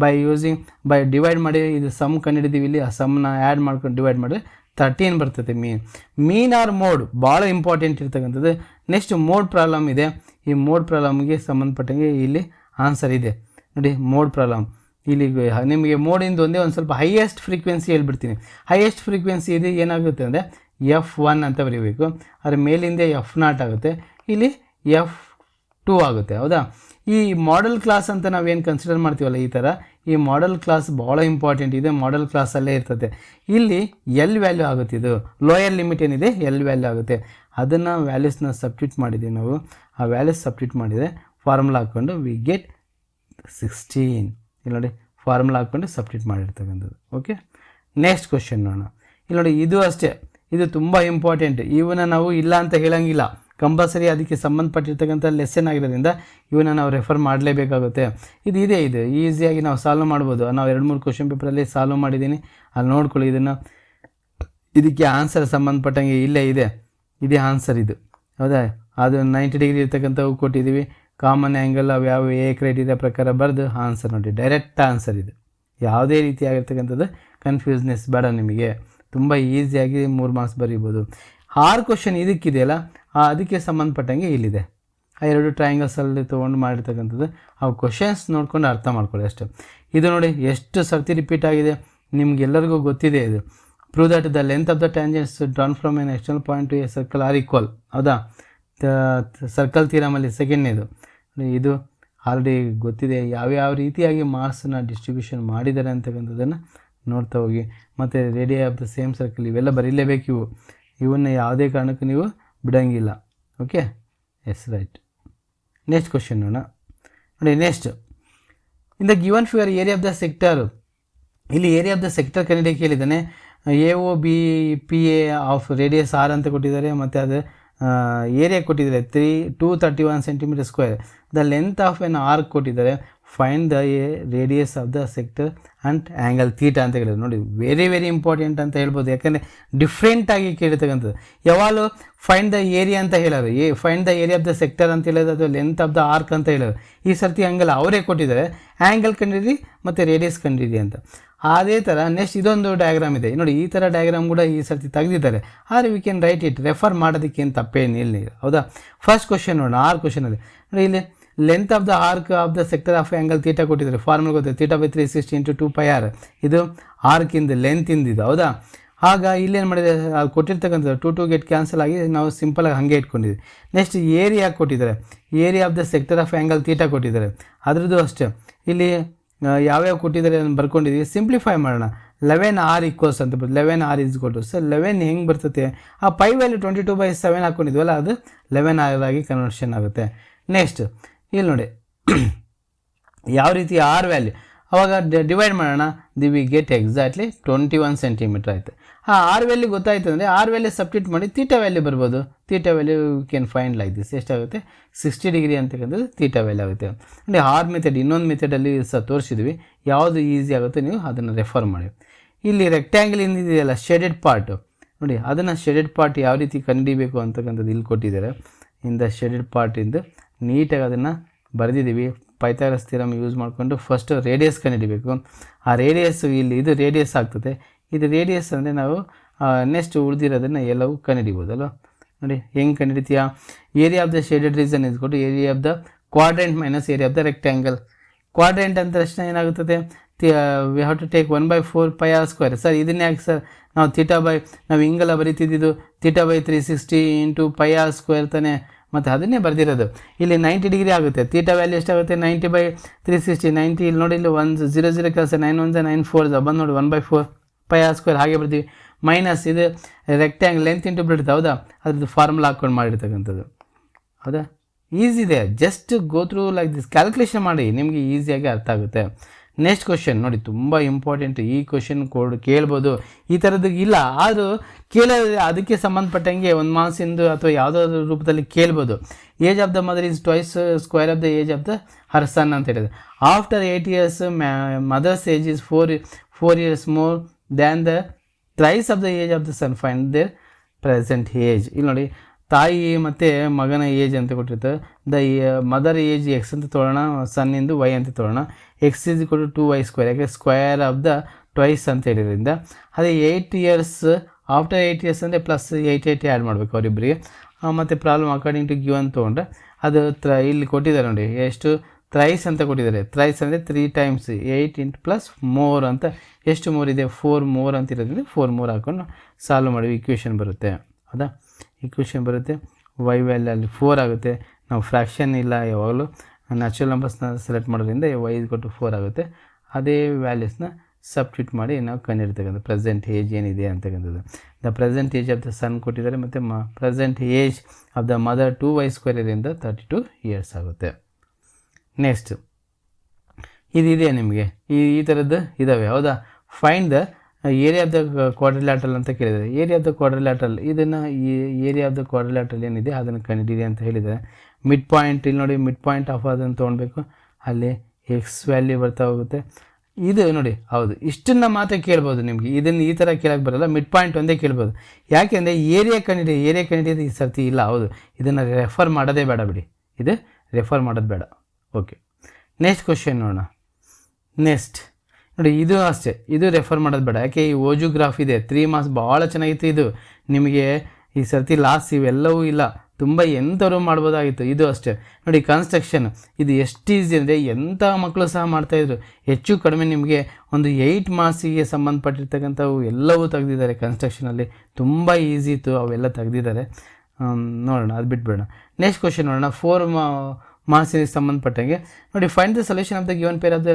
ಬೈ ಯೂಸಿಂಗ್ ಬೈ ಡಿವೈಡ್ ಮಾಡಿ, ಇದು ಸಮ್ ಕಂಡಿಡಿದೀವಿ ಇಲ್ಲಿ, ಆ ಸಮ್ನ ಆ್ಯಡ್ ಮಾಡ್ಕೊಂಡು ಡಿವೈಡ್ ಮಾಡಿದ್ರೆ ತರ್ಟೀನ್ ಬರ್ತದೆ ಮೀನ್ ಮೀನ್ ಆರ್ ಮೋಡ್ ಭಾಳ ಇಂಪಾರ್ಟೆಂಟ್ ಇರ್ತಕ್ಕಂಥದ್ದು. ನೆಕ್ಸ್ಟ್ ಮೋಡ್ ಪ್ರಾಬ್ಲಮ್ ಇದೆ. ಈ ಮೋಡ್ ಪ್ರಾಬ್ಲಮ್ಗೆ ಸಂಬಂಧಪಟ್ಟಂಗೆ ಇಲ್ಲಿ ಆನ್ಸರ್ ಇದೆ. ನೋಡಿ ಮೋಡ್ ಪ್ರಾಬ್ಲಮ್ ಇಲ್ಲಿ ನಿಮಗೆ ಮೋಡಿಂದ ಒಂದೇ ಒಂದು ಸ್ವಲ್ಪ ಹೈಯೆಸ್ಟ್ ಫ್ರೀಕ್ವೆನ್ಸಿ ಹೇಳ್ಬಿಡ್ತೀನಿ. ಹೈಯೆಸ್ಟ್ ಫ್ರೀಕ್ವೆನ್ಸಿ ಇದೆ, ಏನಾಗುತ್ತೆ ಅಂದರೆ ಎಫ್ ಒನ್ ಅಂತ ಬರೀಬೇಕು. ಅದರ ಮೇಲಿಂದ ಎಫ್ ನಾಟ್ ಆಗುತ್ತೆ. ಇಲ್ಲಿ ಎಫ್ ಟು ಆಗುತ್ತೆ, ಹೌದಾ? ಈ ಮಾಡೆಲ್ ಕ್ಲಾಸ್ ಅಂತ ನಾವೇನು ಕನ್ಸಿಡರ್ ಮಾಡ್ತೀವಲ್ಲ ಈ ಥರ ಈ ಮಾಡೆಲ್ ಕ್ಲಾಸ್ ಭಾಳ ಇಂಪಾರ್ಟೆಂಟ್ ಇದೆ ಮಾಡೆಲ್ ಕ್ಲಾಸಲ್ಲೇ ಇರ್ತದೆ. ಇಲ್ಲಿ ಎಲ್ ವ್ಯಾಲ್ಯೂ ಆಗುತ್ತೆ ಇದು. ಲೋಯರ್ ಲಿಮಿಟ್ ಏನಿದೆ ಎಲ್ ವ್ಯಾಲ್ಯೂ ಆಗುತ್ತೆ. ಅದನ್ನು ವ್ಯಾಲ್ಯೂಸ್ನ ಸಬ್ಟ್ಯೂಟ್ ಮಾಡಿದ್ದೀವಿ ನಾವು. ಆ ವ್ಯಾಲ್ಯೂಸ್ ಸಬ್ಟ್ಯೂಟ್ ಮಾಡಿದರೆ ಫಾರ್ಮುಲಾ ಹಾಕ್ಕೊಂಡು ವಿ ಗೆಟ್ ಸಿಕ್ಸ್ಟೀನ್ ಇಲ್ಲಿ ನೋಡಿ ಫಾರ್ಮುಲಾ ಹಾಕ್ಕೊಂಡು ಸಬ್ಟ್ಯೂಟ್ ಮಾಡಿರ್ತಕ್ಕಂಥದ್ದು. ಓಕೆ ನೆಕ್ಸ್ಟ್ ಕ್ವಶನ್ ನೋಡೋಣ. ಇಲ್ಲಿ ನೋಡಿ, ಇದು ಅಷ್ಟೇ. ಇದು ತುಂಬ ಇಂಪಾರ್ಟೆಂಟ್ ಇವನ್ನ ನಾವು ಇಲ್ಲ ಅಂತ ಹೇಳಂಗಿಲ್ಲ. ಕಂಪಲ್ಸರಿ ಅದಕ್ಕೆ ಸಂಬಂಧಪಟ್ಟಿರ್ತಕ್ಕಂಥ ಲೆಸನ್ ಆಗಿರೋದ್ರಿಂದ ಇವನ್ನ ನಾವು ರೆಫರ್ ಮಾಡಲೇಬೇಕಾಗುತ್ತೆ. ಇದು ಇದೆ ಇದು. ಈಸಿಯಾಗಿ ನಾವು ಸಾಲ್ವ್ ಮಾಡ್ಬೋದು. ನಾವು ಎರಡು ಮೂರು ಕ್ವಶನ್ ಪೇಪರಲ್ಲಿ ಸಾಲ್ವ್ ಮಾಡಿದ್ದೀನಿ. ಅಲ್ಲಿ ನೋಡ್ಕೊಳ್ಳಿ ಇದನ್ನು. ಇದಕ್ಕೆ ಆನ್ಸರ್ ಸಂಬಂಧಪಟ್ಟಂಗೆ ಇಲ್ಲೇ ಇದೆ. ಇದೇ ಆನ್ಸರ್ ಇದು. ಹೌದಾ? ಅದು ನೈಂಟಿ ಡಿಗ್ರಿ ಇರ್ತಕ್ಕಂಥವು ಕೊಟ್ಟಿದ್ದೀವಿ. ಕಾಮನ್ ಆ್ಯಂಗಲ್ ಅವು ಯಾವ ಎ ಕ್ರೈಟೀರಿಯಾ ಪ್ರಕಾರ ಬರೆದು ಆನ್ಸರ್ ನೋಡಿ. ಡೈರೆಕ್ಟ್ ಆನ್ಸರ್ ಇದು. ಯಾವುದೇ ರೀತಿಯಾಗಿರ್ತಕ್ಕಂಥದ್ದು ಕನ್ಫ್ಯೂಸ್ನೆಸ್ ಬೇಡ ನಿಮಗೆ. ತುಂಬ ಈಸಿಯಾಗಿ ಮೂರು ಮಾರ್ಕ್ಸ್ ಬರೀಬೋದು. ಆರು ಕ್ವಶನ್ ಇದಕ್ಕಿದೆಯಲ್ಲ? ಆ, ಅದಕ್ಕೆ ಸಂಬಂಧಪಟ್ಟಂಗೆ ಇಲ್ಲಿದೆ. ಆ ಎರಡು ಟ್ರಯಾಂಗಲ್ಸಲ್ಲಿ ತೊಗೊಂಡು ಮಾಡಿರ್ತಕ್ಕಂಥದ್ದು. ಆ ಕ್ವಶನ್ಸ್ ನೋಡ್ಕೊಂಡು ಅರ್ಥ ಮಾಡ್ಕೊಳ್ಳಿ ಅಷ್ಟೇ. ಇದು ನೋಡಿ, ಎಷ್ಟು ಸರ್ತಿ ರಿಪೀಟ್ ಆಗಿದೆ? ನಿಮಗೆಲ್ಲರಿಗೂ ಗೊತ್ತಿದೆ ಇದು. Prove that the length of the tangents drawn from an external point to a circle are equal ಹೌದಾ? ಸರ್ಕಲ್ ತೀರಾಮಲ್ಲಿ ಸೆಕೆಂಡ್ನೇದು ಇದು. ಆಲ್ರೆಡಿ ಗೊತ್ತಿದೆ. ಯಾವ್ಯಾವ ರೀತಿಯಾಗಿ ಮಾರ್ಕ್ಸನ್ನ ಡಿಸ್ಟ್ರಿಬ್ಯೂಷನ್ ಮಾಡಿದ್ದಾರೆ ಅಂತಕ್ಕಂಥದ್ದನ್ನು ನೋಡ್ತಾ ಹೋಗಿ. ಮತ್ತು radii of the same circle ಇವೆಲ್ಲ ಬರೀಲೇಬೇಕು ಇವು. ಇವನ್ನ ಯಾವುದೇ ಕಾರಣಕ್ಕೂ ನೀವು ಬಿಡೋಂಗಿಲ್ಲ. Okay yes right next question ನೋಡೋಣ. ನೋಡಿ next in the given figure area of the sector ಇಲ್ಲಿ area of the sector Kannada ಕೇಳಿದ್ದಾನೆ. A O B P A of radius R ಅಂತ ಕೊಟ್ಟಿದ್ದಾರೆ. ಮತ್ತು ಅದು ಏರಿಯಾ ಕೊಟ್ಟಿದ್ದಾರೆ. Three two thirty one centimetre square the length of an arc ಕೊಟ್ಟಿದ್ದಾರೆ. Find the a radius of the sector and angle theta ಅಂತ ಹೇಳಿದ್ರು. ನೋಡಿ very very important ಅಂತ ಹೇಳ್ಬೋದು. ಯಾಕಂದರೆ ಡಿಫ್ರೆಂಟಾಗಿ ಕೇಳಿರ್ತಕ್ಕಂಥದ್ದು. ಯಾವಾಗಲೂ ಫೈಂಡ್ ದ ಏರಿಯಾ ಅಂತ ಹೇಳೋರು. ಏ find the area of the sector ಅಂತ ಹೇಳೋದು ಅಥವಾ ಲೆಂತ್ ಆಫ್ ದ ಆರ್ಕ್ ಅಂತ ಹೇಳೋರು. ಈ ಸರ್ತಿ ಆ್ಯಂಗಲ್ ಅವರೇ ಕೊಟ್ಟಿದ್ದಾರೆ. ಆ್ಯಂಗಲ್ ಕಂಡಿರಿ ಮತ್ತು ರೇಡಿಯಸ್ ಕಂಡಿರಿ ಅಂತ. ಅದೇ ಥರ ನೆಕ್ಸ್ಟ್ ಇದೊಂದು ಡಯಾಗ್ರಾಮ್ ಇದೆ. ನೋಡಿ, ಈ ಥರ ಡಯಾಗ್ರಾಮ್ ಕೂಡ ಈ ಸರ್ತಿ ತೆಗೆದಿದ್ದಾರೆ. ಆದರೆ we can write it refer ಮಾಡೋದಕ್ಕೆ ಏನು ತಪ್ಪೇನಿಲ್ಲ. ಹೌದಾ? ಫಸ್ಟ್ ಕ್ವಶನ್ ನೋಡೋಣ. ಆರು ಕ್ವಶನಲ್ಲಿ ನೋಡಿ, ಇಲ್ಲಿ length of the arc of the sector of angle theta ಕೊಟ್ಟಿದ್ದಾರೆ. ಫಾರ್ಮುಲಾ ಗೊತ್ತಿದೆ theta by three sixty into two pi R ಇದು ಆರ್ಕಿಂದ ಲೆಂತಿಂದ ಇದು ಹೌದಾ? ಆಗ ಇಲ್ಲೇನು ಮಾಡಿದೆ? ಅದು ಕೊಟ್ಟಿರ್ತಕ್ಕಂಥದ್ದು ಟು ಟು ಗೆಟ್ ಕ್ಯಾನ್ಸಲ್ ಆಗಿ ನಾವು ಸಿಂಪಲಾಗಿ ಹಾಗೆ ಇಟ್ಕೊಂಡಿದ್ವಿ. ನೆಕ್ಸ್ಟ್ ಏರಿಯಾ ಕೊಟ್ಟಿದ್ದಾರೆ. Area of the sector of angle theta ಕೊಟ್ಟಿದ್ದಾರೆ. ಅದರದ್ದು ಅಷ್ಟೇ. ಇಲ್ಲಿ ಯಾವ್ಯಾವ ಕೊಟ್ಟಿದ್ದಾರೆ ಅಂತ ಬರ್ಕೊಂಡಿದ್ದೀವಿ. ಸಿಂಪ್ಲಿಫೈ ಮಾಡೋಣ. ಲೆವೆನ್ ಆರ್ ಈಕ್ವಲ್ಸ್ ಅಂತ ಬರ್ತದೆ ಲೆವೆನ್ ಆರ್ ಇಸ್ ಕೊಟ್ಟು ಸರ್ ಲೆವೆನ್ ಹೆಂಗೆ ಬರ್ತದೆ ಆ pi value twenty two by seven ಹಾಕ್ಕೊಂಡಿದ್ವಲ್ಲ ಅದು ಲೆವೆನ್ ಆರ್ ಆಗಿ ಕನ್ವರ್ಷನ್ ಆಗುತ್ತೆ. ನೆಕ್ಸ್ಟ್ ಇಲ್ಲಿ ನೋಡಿ. ಯಾವ ರೀತಿ ಆರ್ ವ್ಯಾಲ್ಯೂ ಅವಾಗ ಡಿವೈಡ್ ಮಾಡೋಣ. The we get exactly twenty one centimetre ಆಯಿತು. ಆ ಆರ್ ವ್ಯಾಲ್ಯೂ ಗೊತ್ತಾಯ್ತು ಅಂದರೆ ಆರ್ ವ್ಯಾಲ್ಯೂ ಸಬ್ಸ್ಟಿಟ್ ಮಾಡಿ ತೀಟ ವ್ಯಾಲ್ಯೂ ಬರ್ಬೋದು. Theta value can find like this ಎಷ್ಟಾಗುತ್ತೆ? ಸಿಕ್ಸ್ಟಿ ಡಿಗ್ರಿ ಅಂತಕ್ಕಂಥದ್ದು ತೀಟ ವ್ಯಾಲ್ಯೂ ಆಗುತ್ತೆ. ಅಂದರೆ ಆರ್ ಮೆಥಡ್ ಇನ್ನೊಂದು ಮೆಥಡಲ್ಲಿ ಸಹ ತೋರಿಸಿದ್ವಿ. ಯಾವುದು ಈಸಿ ಆಗುತ್ತೆ ನೀವು ಅದನ್ನು ರೆಫರ್ ಮಾಡಿ. ಇಲ್ಲಿ ರೆಕ್ಟ್ಯಾಂಗಲ್ ಏನಿದೆಯಲ್ಲ ಶೆಡೆಡ್ ಪಾರ್ಟು ನೋಡಿ, ಅದನ್ನು ಶೆಡೆಡ್ ಪಾರ್ಟ್ ಯಾವ ರೀತಿ ಕಂಡಿಬೇಕು ಅಂತಕ್ಕಂಥದ್ದು ಇಲ್ಲಿ ಕೊಟ್ಟಿದ್ದಾರೆ. ಇಂದ ಶೆಡೆಡ್ ಪಾರ್ಟಿಂದ ನೀಟಾಗಿ ಅದನ್ನು ಬರೆದಿದ್ದೀವಿ. ಪೈಥಾಗರಸ್ ಥಿರಮ್ ಯೂಸ್ ಮಾಡಿಕೊಂಡು ಫಸ್ಟ್ ರೇಡಿಯಸ್ ಕಂಡುಹಿಡಿಬೇಕು. ಆ ರೇಡಿಯಸ್ ಇಲ್ಲಿ ಇದು ರೇಡಿಯಸ್ ಆಗ್ತದೆ. ಇದು ರೇಡಿಯಸ್ ಅಂದರೆ ನಾವು ನೆಕ್ಸ್ಟ್ ಉಳಿದಿರೋದನ್ನು ಎಲ್ಲವೂ ಕಂಡುಹಿಡಿಬೋದಲ್ವ? ನೋಡಿ, ಹೆಂಗೆ ಕಂಡುಹಿಡಿತೀಯಾ? Area of the shaded region ಇದ್ಕೊಂಡು area of the quadrant minus area of the rectangle quadrant ಅಂತ ತಕ್ಷಣ ಏನಾಗುತ್ತದೆ? We have to take one by four pi R square sir ಇದನ್ನೇ ಯಾಕೆ ಸರ್ ನಾವು ತಿಟಾ ಬೈ ನಾವು ಹಿಂಗೆಲ್ಲ ಬರೀತಿದ್ದು theta by three sixty into pi R square ತಾನೇ? ಮತ್ತು ಅದನ್ನೇ ಬರೆದಿರೋದು. ಇಲ್ಲಿ ನೈಂಟಿ ಡಿಗ್ರಿ ಆಗುತ್ತೆ. ತೀಟಾ ವ್ಯಾಲ್ಯೂ ಎಷ್ಟಾಗುತ್ತೆ? Ninety by three sixty ninety ಇಲ್ಲಿ ನೋಡಿ, ಇಲ್ಲಿ ಒನ್ ಜೀರೋ ಜೀರೋ ಕೆಲಸ ನೈನ್ ಒನ್ ನೈನ್ ಫೋರ್ ಬಂದು ನೋಡಿ one by four pi R square ಹಾಗೆ ಬರ್ತೀವಿ ಮೈನಸ್ ಇದು ರೆಕ್ಟ್ಯಾಂಗ್ ಲೆಂತ್ ಇಂಟು ಬಿಡುತ್ತೆ ಹೌದಾ? ಅದ್ರದ್ದು ಫಾರ್ಮುಲಾ ಹಾಕ್ಕೊಂಡು ಮಾಡಿರ್ತಕ್ಕಂಥದ್ದು. ಹೌದಾ? ಈಸಿ ಇದೆ. Just go through like this calculation ಮಾಡಿ. ನಿಮಗೆ ಈಸಿಯಾಗಿ ಅರ್ಥ ಆಗುತ್ತೆ. ನೆಕ್ಸ್ಟ್ ಕ್ವಶನ್ ನೋಡಿ, ತುಂಬ ಇಂಪಾರ್ಟೆಂಟ್ ಈ ಕ್ವಶನ್ ಕೊಡ್, ಕೇಳ್ಬೋದು. ಈ ಥರದ್ದು ಇಲ್ಲ. ಆದರೂ ಕೇಳ, ಅದಕ್ಕೆ ಸಂಬಂಧಪಟ್ಟಂಗೆ ಒಂದು ಮಾಸಿಂದು ಅಥವಾ ಯಾವುದಾದ್ರು ರೂಪದಲ್ಲಿ ಕೇಳ್ಬೋದು. Age of the mother is twice square of the age of the her son ಅಂತ ಹೇಳಿದೆ after eight years mother's age is four four years more than the thrice of the age of the son find their present age ಇಲ್ಲಿ ನೋಡಿ ತಾಯಿ ಮತ್ತು ಮಗನ age ಅಂತ ಕೊಟ್ಟಿರ್ತದೆ the mother age X ಅಂತ ತೊಗೊಳ್ಳೋಣ ಸನ್ನಿಂದು ವೈ ಅಂತ ತೊಗೊಳ್ಳೋಣ ಎಕ್ಸ್ ಇಸ್ ಕೊಟ್ಟು ಟು ವೈ ಸ್ಕ್ವೇರ್ ಯಾಕೆ ಸ್ಕ್ವೇರ್ ಆಫ್ ದ ಟ್ವೈಸ್ ಅಂತ ಹೇಳಿದ್ರಿಂದ. ಅದೇ eight years after eight years ಅಂದರೆ ಪ್ಲಸ್ ಏಯ್ಟ್ ಏಯ್ಟ್ ಆ್ಯಡ್ ಮಾಡಬೇಕು ಅವರಿಬ್ಬರಿಗೆ ಮತ್ತು ಪ್ರಾಬ್ಲಮ್ ಅಕಾರ್ಡಿಂಗ್ ಟು ಗಿವ್ ಅಂತ ತೊಗೊಂಡ್ರೆ, ಅದು ತ್ರ, ಇಲ್ಲಿ ಕೊಟ್ಟಿದ್ದಾರೆ ನೋಡಿ, ಎಷ್ಟು? ಥ್ರೈಸ್ ಅಂತ ಕೊಟ್ಟಿದ್ದಾರೆ. ಥ್ರೈಸ್ ಅಂದರೆ three times eight into plus more ಅಂತ. ಎಷ್ಟು ಮೋರ್ ಇದೆ? ಫೋರ್ ಮೋರ್ ಅಂತ ಇರೋದ್ರಿಂದ ಫೋರ್ ಮೋರ್ ಹಾಕೊಂಡು ಸಾಲ್ವ್ ಮಾಡಿ ಇಕ್ವೇಷನ್ ಬರುತ್ತೆ. ಹೌದಾ ಇಕ್ವೇಷನ್ ಬರುತ್ತೆ. ವೈ ವ್ಯಾಲ್ಯೂ ಅಲ್ಲಿ ಫೋರ್ ಆಗುತ್ತೆ. ನಾವು ಫ್ರ್ಯಾಕ್ಷನ್ ಇಲ್ಲ ಯಾವಾಗಲೂ. ನ್ಯಾಚುರಲ್ ನಂಬರ್ಸ್ನ ಸೆಲೆಕ್ಟ್ ಮಾಡೋದ್ರಿಂದ ವೈ ಕೊಟ್ಟು ಫೋರ್ ಆಗುತ್ತೆ. ಅದೇ ವ್ಯಾಲ್ಯೂಸ್ನ ಸಬ್ಸ್ಟಿಟ್ಯೂಟ್ ಮಾಡಿ ನಾವು ಕಂಡಿರ್ತಕ್ಕಂಥ ಪ್ರೆಸೆಂಟ್ ಏಜ್ ಏನಿದೆ ಅಂತಕ್ಕಂಥದ್ದು the present age of the son ಕೊಟ್ಟಿದ್ದಾರೆ ಮತ್ತು ಮ present age of the mother to y square ಇದರಿಂದ ತರ್ಟಿ ಟು ಇಯರ್ಸ್ ಆಗುತ್ತೆ. ನೆಕ್ಸ್ಟ್ ಇದಿದೆ ನಿಮಗೆ? ಈ ಈ ಥರದ್ದು ಇದ್ದಾವೆ ಹೌದಾ? Find the area of the quadrilateral ಅಂತ ಕೇಳಿದ್ದಾರೆ. ಏರಿಯಾ ಆಫ್ ದ ಕ್ವಾಡ್ರಿಲ್ಯಾಟ್ರಲ್ ಇದನ್ನು ಏರಿಯಾ ಆಫ್ ದ ಕ್ವಾಡ್ರಿಲ್ಯಾಟ್ರಲ್ ಏನಿದೆ, ಅದನ್ನು ಕಂಡಿಡಿದೆ ಅಂತ ಹೇಳಿದ್ದಾರೆ. ಮಿಡ್ ಪಾಯಿಂಟ್ ಇಲ್ಲಿ ನೋಡಿ ಮಿಡ್ ಪಾಯಿಂಟ್ ಆಫ್ ಅದನ್ನು ತೊಗೊಳ್ಬೇಕು ಅಲ್ಲಿ ಎಕ್ಸ್ ವ್ಯಾಲ್ಯೂ ಬರ್ತಾ ಹೋಗುತ್ತೆ. ಇದು ನೋಡಿ, ಹೌದು. ಇಷ್ಟನ್ನು ಮಾತ್ರ ಕೇಳ್ಬೋದು ನಿಮಗೆ. ಇದನ್ನು ಈ ಥರ ಕೇಳಕ್ಕೆ ಬರಲ್ಲ. ಮಿಡ್ ಪಾಯಿಂಟ್ ಒಂದೇ ಕೇಳ್ಬೋದು. ಯಾಕೆಂದರೆ ಏರಿಯಾ ಕಂಡಿಡಿ ಏರಿಯಾ ಕಂಡಿಡಿಯೋದು ಈ ಸರ್ತಿ ಇಲ್ಲ. ಹೌದು. ಇದನ್ನು ರೆಫರ್ ಮಾಡೋದೇ ಬೇಡ ಬಿಡಿ. ಇದು ರೆಫರ್ ಮಾಡೋದು ಬೇಡ. ಓಕೆ ನೆಕ್ಸ್ಟ್ ಕ್ವಶನ್ ನೋಡೋಣ. ನೆಕ್ಸ್ಟ್ ನೋಡಿ, ಇದು ಅಷ್ಟೇ. ಇದು ರೆಫರ್ ಮಾಡೋದು ಬೇಡ. ಯಾಕೆ, ಈ ಓಜುಗ್ರಾಫ್ ಇದೆ. ತ್ರೀ ಮಾಸ್ ಭಾಳ ಚೆನ್ನಾಗಿತ್ತು ಇದು. ನಿಮಗೆ ಈ ಸರ್ತಿ ಲಾಸ್ ಇವೆಲ್ಲವೂ ಇಲ್ಲ. ತುಂಬ ಎಂಥವ್ರು ಮಾಡ್ಬೋದಾಗಿತ್ತು. ಇದು ಅಷ್ಟೇ. ನೋಡಿ ಕನ್ಸ್ಟ್ರಕ್ಷನ್ ಇದು ಎಷ್ಟು ಈಸಿ ಅಂದರೆ ಎಂಥ ಮಕ್ಕಳು ಸಹ ಮಾಡ್ತಾಯಿದ್ರು ಹೆಚ್ಚು ಕಡಿಮೆ ನಿಮಗೆ ಒಂದು ಏಯ್ಟ್ ಮಾರ್ಕ್ಸಿಗೆ ಸಂಬಂಧಪಟ್ಟಿರ್ತಕ್ಕಂಥವು ಎಲ್ಲವೂ ತೆಗೆದಿದ್ದಾರೆ ಕನ್ಸ್ಟ್ರಕ್ಷನಲ್ಲಿ ತುಂಬ ಈಸಿ ಇತ್ತು ಅವೆಲ್ಲ ತೆಗೆದಿದ್ದಾರೆ. ನೋಡೋಣ, ಅದು ಬಿಟ್ಬಿಡೋಣ. ನೆಕ್ಸ್ಟ್ ಕ್ವಶನ್ ನೋಡೋಣ. ಫೋರ್ ಮಾರ್ಕ್ಸಿಗೆ ಸಂಬಂಧಪಟ್ಟಂಗೆ. ನೋಡಿ find the solution of the given pair of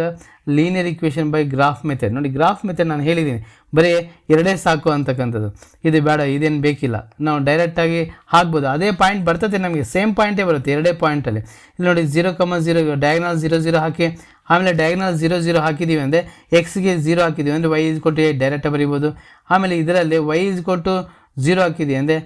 linear equation by graph method ನೋಡಿ ಗ್ರಾಫ್ ಮೆಥಡ್ ನಾನು ಹೇಳಿದ್ದೀನಿ. ಬರೀ ಎರಡೇ ಸಾಕು ಅಂತಕ್ಕಂಥದ್ದು. ಇದು ಬೇಡ, ಇದೇನು ಬೇಕಿಲ್ಲ. ನಾವು ಡೈರೆಕ್ಟಾಗಿ ಹಾಕ್ಬೋದು. ಅದೇ ಪಾಯಿಂಟ್ ಬರ್ತದೆ ನಮಗೆ. ಸೇಮ್ ಪಾಯಿಂಟೇ ಬರುತ್ತೆ, ಎರಡೇ ಪಾಯಿಂಟಲ್ಲಿ ಇಲ್ಲಿ ನೋಡಿ zero comma zero diagonal zero zero ಹಾಕಿ, ಆಮೇಲೆ ಡಯಾಗ್ನಲ್ ಜೀರೋ ಜೀರೋ ಹಾಕಿದ್ದೀವಿ ಅಂದರೆ ಎಕ್ಸ್ಗೆ ಜೀರೋ ಹಾಕಿದ್ದೀವಿ ಅಂದರೆ ವೈ ಇಸ್ ಕೊಟ್ಟು ಡೈರೆಕ್ಟಾಗಿ ಬರಿಬೋದು. ಆಮೇಲೆ ಇದರಲ್ಲಿ ವೈ ಇಸ್ ಕೊಟ್ಟು ಜೀರೋ ಹಾಕಿದ್ದೀವಿ ಅಂದರೆ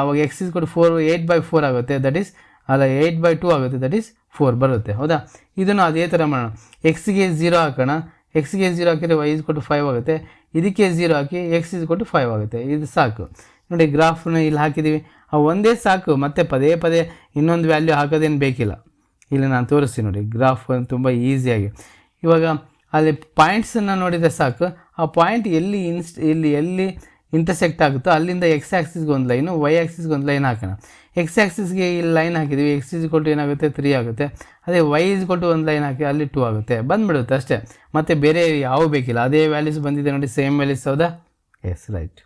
ಅವಾಗ ಎಕ್ಸ್ ಇಸ್ ಕೊಟ್ಟು ಫೋರ್ ಏಯ್ಟ್ ಬೈ ಫೋರ್ ಆಗುತ್ತೆ. ದಟ್ ಈಸ್ ಅಲ್ಲ ಏಯ್ಟ್ ಬೈ ಟು ಆಗುತ್ತೆ ದಟ್ ಈಸ್ ಫೋರ್ ಬರುತ್ತೆ, ಹೌದಾ? ಇದನ್ನು ಅದೇ ಥರ ಮಾಡೋಣ. ಎಕ್ಸ್ಗೆ ಝೀರೋ ಹಾಕೋಣ. ಎಕ್ಸ್ಗೆ ಝೀರೋ ಹಾಕಿದರೆ ವೈ ಇಸ್ ಕೊಟ್ಟು ಫೈವ್ ಆಗುತ್ತೆ. ಇದಕ್ಕೆ ಝೀರೋ ಹಾಕಿ ಎಕ್ಸ್ ಇಸ್ ಕೊಟ್ಟು ಫೈವ್ ಆಗುತ್ತೆ. ಇದು ಸಾಕು. ನೋಡಿ ಗ್ರಾಫ್ನ ಇಲ್ಲಿ ಹಾಕಿದ್ದೀವಿ ಆ ಒಂದೇ ಸಾಕು, ಮತ್ತೆ ಪದೇ ಪದೇ ಇನ್ನೊಂದು ವ್ಯಾಲ್ಯೂ ಹಾಕೋದೇನು ಬೇಕಿಲ್ಲ. ಇಲ್ಲಿ ನಾನು ತೋರಿಸ್ತೀನಿ ನೋಡಿ ಗ್ರಾಫ್ ತುಂಬ ಈಸಿಯಾಗಿ ಇವಾಗ ಅಲ್ಲಿ ಪಾಯಿಂಟ್ಸನ್ನು ನೋಡಿದರೆ ಸಾಕು. ಆ ಪಾಯಿಂಟ್ ಎಲ್ಲಿ ಇನ್ಸ್ಟ್ ಇಲ್ಲಿ ಎಲ್ಲಿ ಇಂಟರ್ಸೆಕ್ಟ್ ಆಗುತ್ತೋ ಅಲ್ಲಿಂದ ಎಕ್ಸ್ ಆ್ಯಕ್ಸಿಸ್ಗೆ ಒಂದು ಲೈನು ವೈ ಆ್ಯಕ್ಸಿಸ್ಗೆ ಒಂದು ಲೈನ್ ಹಾಕೋಣ. ಎಕ್ಸ್ ಆ್ಯಕ್ಸಿಸ್ಗೆ ಇಲ್ಲಿ ಲೈನ್ ಹಾಕಿದ್ದೀವಿ ಎಕ್ಸ್ ಇಸ್ ಕೊಟ್ಟು ಏನಾಗುತ್ತೆ? ತ್ರೀ ಆಗುತ್ತೆ. ಅದೇ ವೈ ಇಸ್ ಕೊಟ್ಟು ಒಂದು ಲೈನ್ ಹಾಕಿ ಅಲ್ಲಿ ಟೂ ಆಗುತ್ತೆ. ಬಂದುಬಿಡುತ್ತೆ ಅಷ್ಟೇ. ಮತ್ತು ಬೇರೆ ಯಾವ ಬೇಕಿಲ್ಲ. ಅದೇ ವ್ಯಾಲ್ಯೂಸ್ ಬಂದಿದೆ ನೋಡಿ ಸೇಮ್ ವ್ಯಾಲ್ಯೂಸ್ ಹೌದಾ? ಎಸ್ ರೈಟ್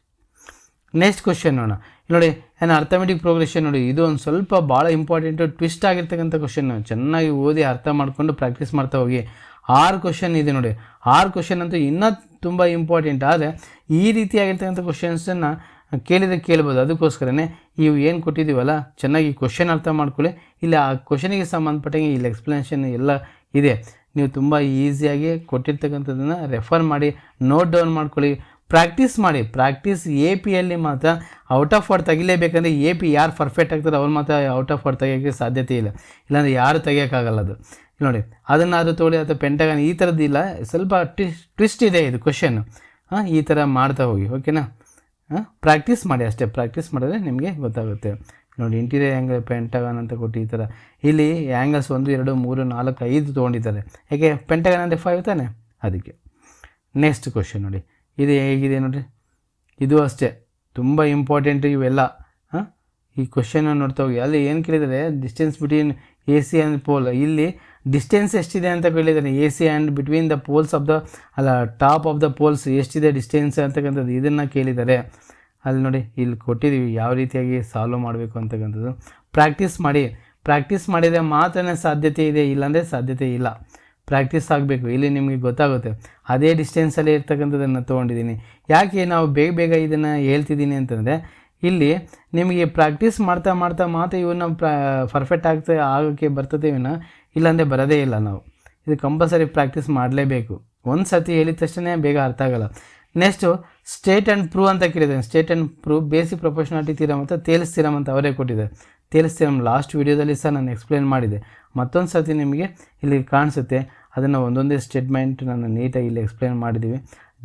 ನೆಕ್ಸ್ಟ್ ಕ್ವಶನ್ ನೋಡೋಣ. ನೋಡಿ, ಏನು ಅರ್ಥಮೆಟಿಕ್ ಪ್ರೋಗ್ರೆಷನ್ ನೋಡಿ, ಇದು ಒಂದು ಸ್ವಲ್ಪ ಭಾಳ ಇಂಪಾರ್ಟೆಂಟು ಟ್ವಿಸ್ಟ್ ಆಗಿರ್ತಕ್ಕಂಥ ಕ್ವಶನ್ ಚೆನ್ನಾಗಿ ಓದಿ ಅರ್ಥ ಮಾಡಿಕೊಂಡು ಪ್ರಾಕ್ಟೀಸ್ ಮಾಡ್ತಾ ಹೋಗಿ. ಆರು ಕ್ವಶನ್ ಇದೆ ನೋಡಿ. ಆರು ಕ್ವಶನ್ ಅಂತೂ ಇನ್ನೂ ತುಂಬ ಇಂಪಾರ್ಟೆಂಟ್ ಆದರೆ ಈ ರೀತಿಯಾಗಿರ್ತಕ್ಕಂಥ ಕ್ವಶನ್ಸನ್ನು ಕೇಳಿದರೆ ಕೇಳ್ಬೋದು. ಅದಕ್ಕೋಸ್ಕರನೇ ನೀವು ಏನು ಕೊಟ್ಟಿದ್ದೀವಲ್ಲ, ಚೆನ್ನಾಗಿ ಕ್ವಶನ್ ಅರ್ಥ ಮಾಡ್ಕೊಳ್ಳಿ. ಇಲ್ಲ, ಆ ಕ್ವಶನಿಗೆ ಸಂಬಂಧಪಟ್ಟಂಗೆ ಇಲ್ಲಿ ಎಕ್ಸ್ಪ್ಲನೇಷನ್ ಎಲ್ಲ ಇದೆ. ನೀವು ತುಂಬ ಈಸಿಯಾಗಿ ಕೊಟ್ಟಿರ್ತಕ್ಕಂಥದ್ದನ್ನು ರೆಫರ್ ಮಾಡಿ ನೋಟ್ ಡೌನ್ ಮಾಡ್ಕೊಳ್ಳಿ. ಪ್ರಾಕ್ಟೀಸ್ ಮಾಡಿ. ಪ್ರಾಕ್ಟೀಸ್ ಎ ಪಿಯಲ್ಲಿ ಮಾತ್ರ ಔಟ್ ಆಫ್ ವರ್ಡ್ ತೆಗಿಲೇಬೇಕಂದ್ರೆ ಎ ಪಿ ಯಾರು ಪರ್ಫೆಕ್ಟ್ ಆಗ್ತಾರೆ ಅವ್ರು ಮಾತ್ರ ಔಟ್ ಆಫ್ ವರ್ಡ್ ತೆಗಿಯೋಕ್ಕೆ ಸಾಧ್ಯತೆ ಇಲ್ಲ. ಇಲ್ಲಾಂದರೆ ಯಾರು ತೆಗಿಯೋಕ್ಕಾಗಲ್ಲ ಅದು. ನೋಡಿ, ಅದನ್ನಾದರೂ ತೊಗೊಳ್ಳಿ, ಅಥವಾ ಪೆಂಟಗನ್ ಈ ಥರದ್ದು ಇಲ್ಲ ಸ್ವಲ್ಪ ಟ್ವಿಸ್ಟ್ ಇದೆ ಇದು ಕ್ವಶನ್ ಹಾಂ, ಈ ಥರ ಮಾಡ್ತಾ ಹೋಗಿ ಓಕೆನಾ ಪ್ರಾಕ್ಟೀಸ್ ಮಾಡಿ ಅಷ್ಟೇ. ಪ್ರಾಕ್ಟೀಸ್ ಮಾಡಿದ್ರೆ ನಿಮಗೆ ಗೊತ್ತಾಗುತ್ತೆ. ನೋಡಿ ಇಂಟೀರಿಯರ್ ಆ್ಯಂಗಲ್ ಪೆಂಟಗನ್ ಅಂತ ಕೊಟ್ಟು ಈ ಥರ ಇಲ್ಲಿ ಆ್ಯಂಗಲ್ಸ್ ಒಂದು, ಎರಡು, ಮೂರು, ನಾಲ್ಕು, ಐದು ತೊಗೊಂಡಿದ್ದಾರೆ. ಯಾಕೆ? ಪೆಂಟಗನ್ ಅಂದರೆ ಫೈವ್ ತಾನೆ? ಅದಕ್ಕೆ. ನೆಕ್ಸ್ಟ್ ಕ್ವಶನ್ ನೋಡಿ. ಇದು ಹೇಗಿದೆ ನೋಡಿರಿ? ಇದು ಅಷ್ಟೇ. ತುಂಬ ಇಂಪಾರ್ಟೆಂಟ್ ಇವೆಲ್ಲ. ಹಾಂ? ಈ ಕ್ವಶನ್ ನೋಡ್ತಾ ಹೋಗಿ. ಅಲ್ಲಿ ಏನು ಕೇಳಿದರೆ distance between A C and pole ಇಲ್ಲಿ ಡಿಸ್ಟೆನ್ಸ್ ಎಷ್ಟಿದೆ ಅಂತ ಕೇಳಿದ್ದಾರೆ A C and between the poles of the, ಅಲ್ಲ, ಟಾಪ್ ಆಫ್ ದ ಪೋಲ್ಸ್ ಎಷ್ಟಿದೆ ಡಿಸ್ಟೆನ್ಸ್ ಅಂತಕ್ಕಂಥದ್ದು ಇದನ್ನು ಕೇಳಿದ್ದಾರೆ. ಅಲ್ಲಿ ನೋಡಿ, ಇಲ್ಲಿ ಕೊಟ್ಟಿದ್ದೀವಿ ಯಾವ ರೀತಿಯಾಗಿ ಸಾಲ್ವ್ ಮಾಡಬೇಕು ಅಂತಕ್ಕಂಥದ್ದು. ಪ್ರಾಕ್ಟೀಸ್ ಮಾಡಿ. ಪ್ರಾಕ್ಟೀಸ್ ಮಾಡಿದರೆ ಮಾತ್ರನೇ ಸಾಧ್ಯತೆ ಇದೆ, ಇಲ್ಲಾಂದರೆ ಸಾಧ್ಯತೆ ಇಲ್ಲ. ಪ್ರಾಕ್ಟೀಸ್ ಆಗಬೇಕು, ಇಲ್ಲಿ ನಿಮಗೆ ಗೊತ್ತಾಗುತ್ತೆ. ಅದೇ ಡಿಸ್ಟೆನ್ಸಲ್ಲಿ ಇರ್ತಕ್ಕಂಥದ್ದನ್ನು ತೊಗೊಂಡಿದ್ದೀನಿ. ಯಾಕೆ ನಾವು ಬೇಗ ಬೇಗ ಇದನ್ನು ಹೇಳ್ತಿದ್ದೀನಿ ಅಂತಂದರೆ, ಇಲ್ಲಿ ನಿಮಗೆ ಪ್ರಾಕ್ಟೀಸ್ ಮಾಡ್ತಾ ಮಾಡ್ತಾ ಮಾತ್ರ ಇವನ್ನ ಪರ್ಫೆಕ್ಟ್ ಆಗ್ತಾ, ಆಗೋಕ್ಕೆ ಬರ್ತದೆ ಇವನ್ನ ಇಲ್ಲಾಂದರೆ ಬರೋದೇ ಇಲ್ಲ ನಾವು. ಇದು ಕಂಪಲ್ಸರಿ ಪ್ರಾಕ್ಟೀಸ್ ಮಾಡಲೇಬೇಕು. ಒಂದು ಸತಿ ಹೇಳಿದ ತಕ್ಷಣ ಬೇಗ ಅರ್ಥ ಆಗಲ್ಲ. ನೆಕ್ಸ್ಟು ಸ್ಟೇಟ್ ಆ್ಯಂಡ್ ಪ್ರೂವ್ ಅಂತ ಕೇಳಿದ್ದೇನೆ. State and prove basic proportionality theorem ಅಂತ ತೇಲ್ಸ್ ಥಿರಮ್ ಅಂತ ಅವರೇ ಕೊಟ್ಟಿದ್ದಾರೆ. ತೇಲ್ಸ್ ಥಿರಮ್ ಲಾಸ್ಟ್ ವೀಡಿಯೋದಲ್ಲಿ ಸಹ ನಾನು ಎಕ್ಸ್ಪ್ಲೇನ್ ಮಾಡಿದೆ. ಮತ್ತೊಂದು ಸರ್ತಿ ನಿಮಗೆ ಇಲ್ಲಿ ಕಾಣಿಸುತ್ತೆ. ಅದನ್ನು ಒಂದೊಂದೇ ಸ್ಟೇಟ್ಮೆಂಟ್ ನಾನು ನೀಟಾಗಿ ಇಲ್ಲಿ ಎಕ್ಸ್ಪ್ಲೇನ್ ಮಾಡಿದ್ದೀವಿ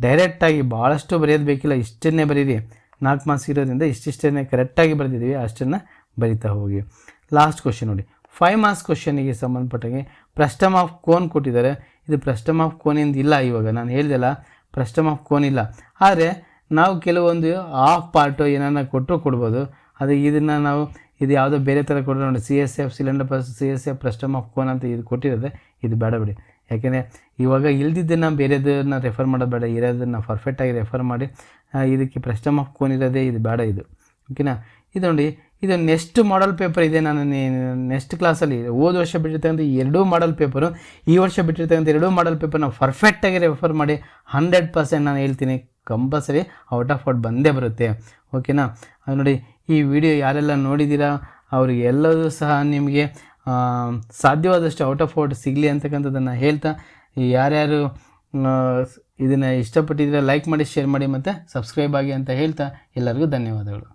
ಡೈರೆಕ್ಟಾಗಿ ಭಾಳಷ್ಟು ಬರೆಯೋದು ಬೇಕಿಲ್ಲ, ಇಷ್ಟನ್ನೇ ಬರೀರಿ. ನಾಲ್ಕು ಮಾರ್ಕ್ಸ್ ಇರೋದ್ರಿಂದ ಇಷ್ಟಿಷ್ಟನ್ನೇ ಕರೆಕ್ಟಾಗಿ ಬರೆದಿದ್ದೀವಿ ಅಷ್ಟನ್ನು ಬರಿತಾ ಹೋಗಿ. ಲಾಸ್ಟ್ ಕ್ವಶನ್ ನೋಡಿ. ಫೈವ್ ಮಾರ್ಕ್ಸ್ ಕ್ವಶನಿಗೆ ಸಂಬಂಧಪಟ್ಟಂಗೆ ಪ್ರಸ್ಟಮ್ ಆಫ್ ಕೋನ್ ಕೊಟ್ಟಿದ್ದಾರೆ. ಇದು ಪ್ರಸ್ಟಮ್ ಆಫ್ ಕೋನಿಂದ ಇಲ್ಲ ಇವಾಗ. ನಾನು ಹೇಳಿದೆಲ್ಲ ಪ್ರಸ್ಟಮ್ ಆಫ್ ಕೋನ್ ಇಲ್ಲ. ಆದರೆ ನಾವು ಕೆಲವೊಂದು ಆಫ್ ಪಾರ್ಟು ಏನನ್ನ ಕೊಟ್ಟರು ಕೊಡ್ಬೋದು. ಅದು ಇದನ್ನು ನಾವು ಇದು ಯಾವುದೋ ಬೇರೆ ಥರ ಕೊಟ್ಟರೆ ನೋಡಿ C S F cylinder plus C S F frustum of cone ಅಂತ ಇದು ಕೊಟ್ಟಿರೋದೆ, ಇದು ಬೇಡ ಬಿಡಿ. ಯಾಕೆಂದರೆ ಇವಾಗ ಇಲ್ದಿದ್ದನ್ನು ಬೇರೆದನ್ನ ರೆಫರ್ ಮಾಡೋದು ಬೇಡ, ಇರೋದನ್ನು ಪರ್ಫೆಕ್ಟಾಗಿ ರೆಫರ್ ಮಾಡಿ ಇದಕ್ಕೆ ಪ್ರಸ್ಟಮ್ ಆಫ್ ಕೋನ್ ಇರೋದೇ ಇದು ಬೇಡ ಇದು. ಓಕೆನಾ ಇದು ನೋಡಿ ಇದು ನೆಕ್ಸ್ಟ್ ಮಾಡಲ್ ಪೇಪರ್ ಇದೆ. ನಾನು ನೆಕ್ಸ್ಟ್ ಕ್ಲಾಸಲ್ಲಿ ಹೋದ ವರ್ಷ ಬಿಟ್ಟಿರ್ತಕ್ಕಂಥ ಎರಡೂ ಮಾಡಲ್ ಪೇಪರು ಈ ವರ್ಷ ಬಿಟ್ಟಿರ್ತಕ್ಕಂಥ ಎರಡೂ ಮಾಡಲ್ ಪೇಪರ್ನ ಪರ್ಫೆಕ್ಟಾಗಿ ರೆಫರ್ ಮಾಡಿ ಹಂಡ್ರೆಡ್ ಪರ್ಸೆಂಟ್ ನಾನು ಹೇಳ್ತೀನಿ. ಕಂಪಲ್ಸರಿ ಔಟ್ ಆಫ್ ಔಟ್ ಬಂದೇ ಬರುತ್ತೆ. ಓಕೆನಾ ನೋಡಿ, ಈ ವಿಡಿಯೋ ಯಾರೆಲ್ಲ ನೋಡಿದ್ದೀರಾ, ಅವ್ರಿಗೆ ಎಲ್ಲದೂ ಸಹ ನಿಮಗೆ ಸಾಧ್ಯವಾದಷ್ಟು ಔಟ್ ಆಫ್ ಔಟ್ ಸಿಗಲಿ ಅಂತಕ್ಕಂಥದ್ದನ್ನು ಹೇಳ್ತಾ, ಯಾರ್ಯಾರು ಇದನ್ನು ಇಷ್ಟಪಟ್ಟಿದ್ರೆ ಲೈಕ್ ಮಾಡಿ ಶೇರ್ ಮಾಡಿ ಮತ್ತು ಸಬ್ಸ್ಕ್ರೈಬ್ ಆಗಿ ಅಂತ ಹೇಳ್ತಾ, ಎಲ್ಲರಿಗೂ ಧನ್ಯವಾದಗಳು.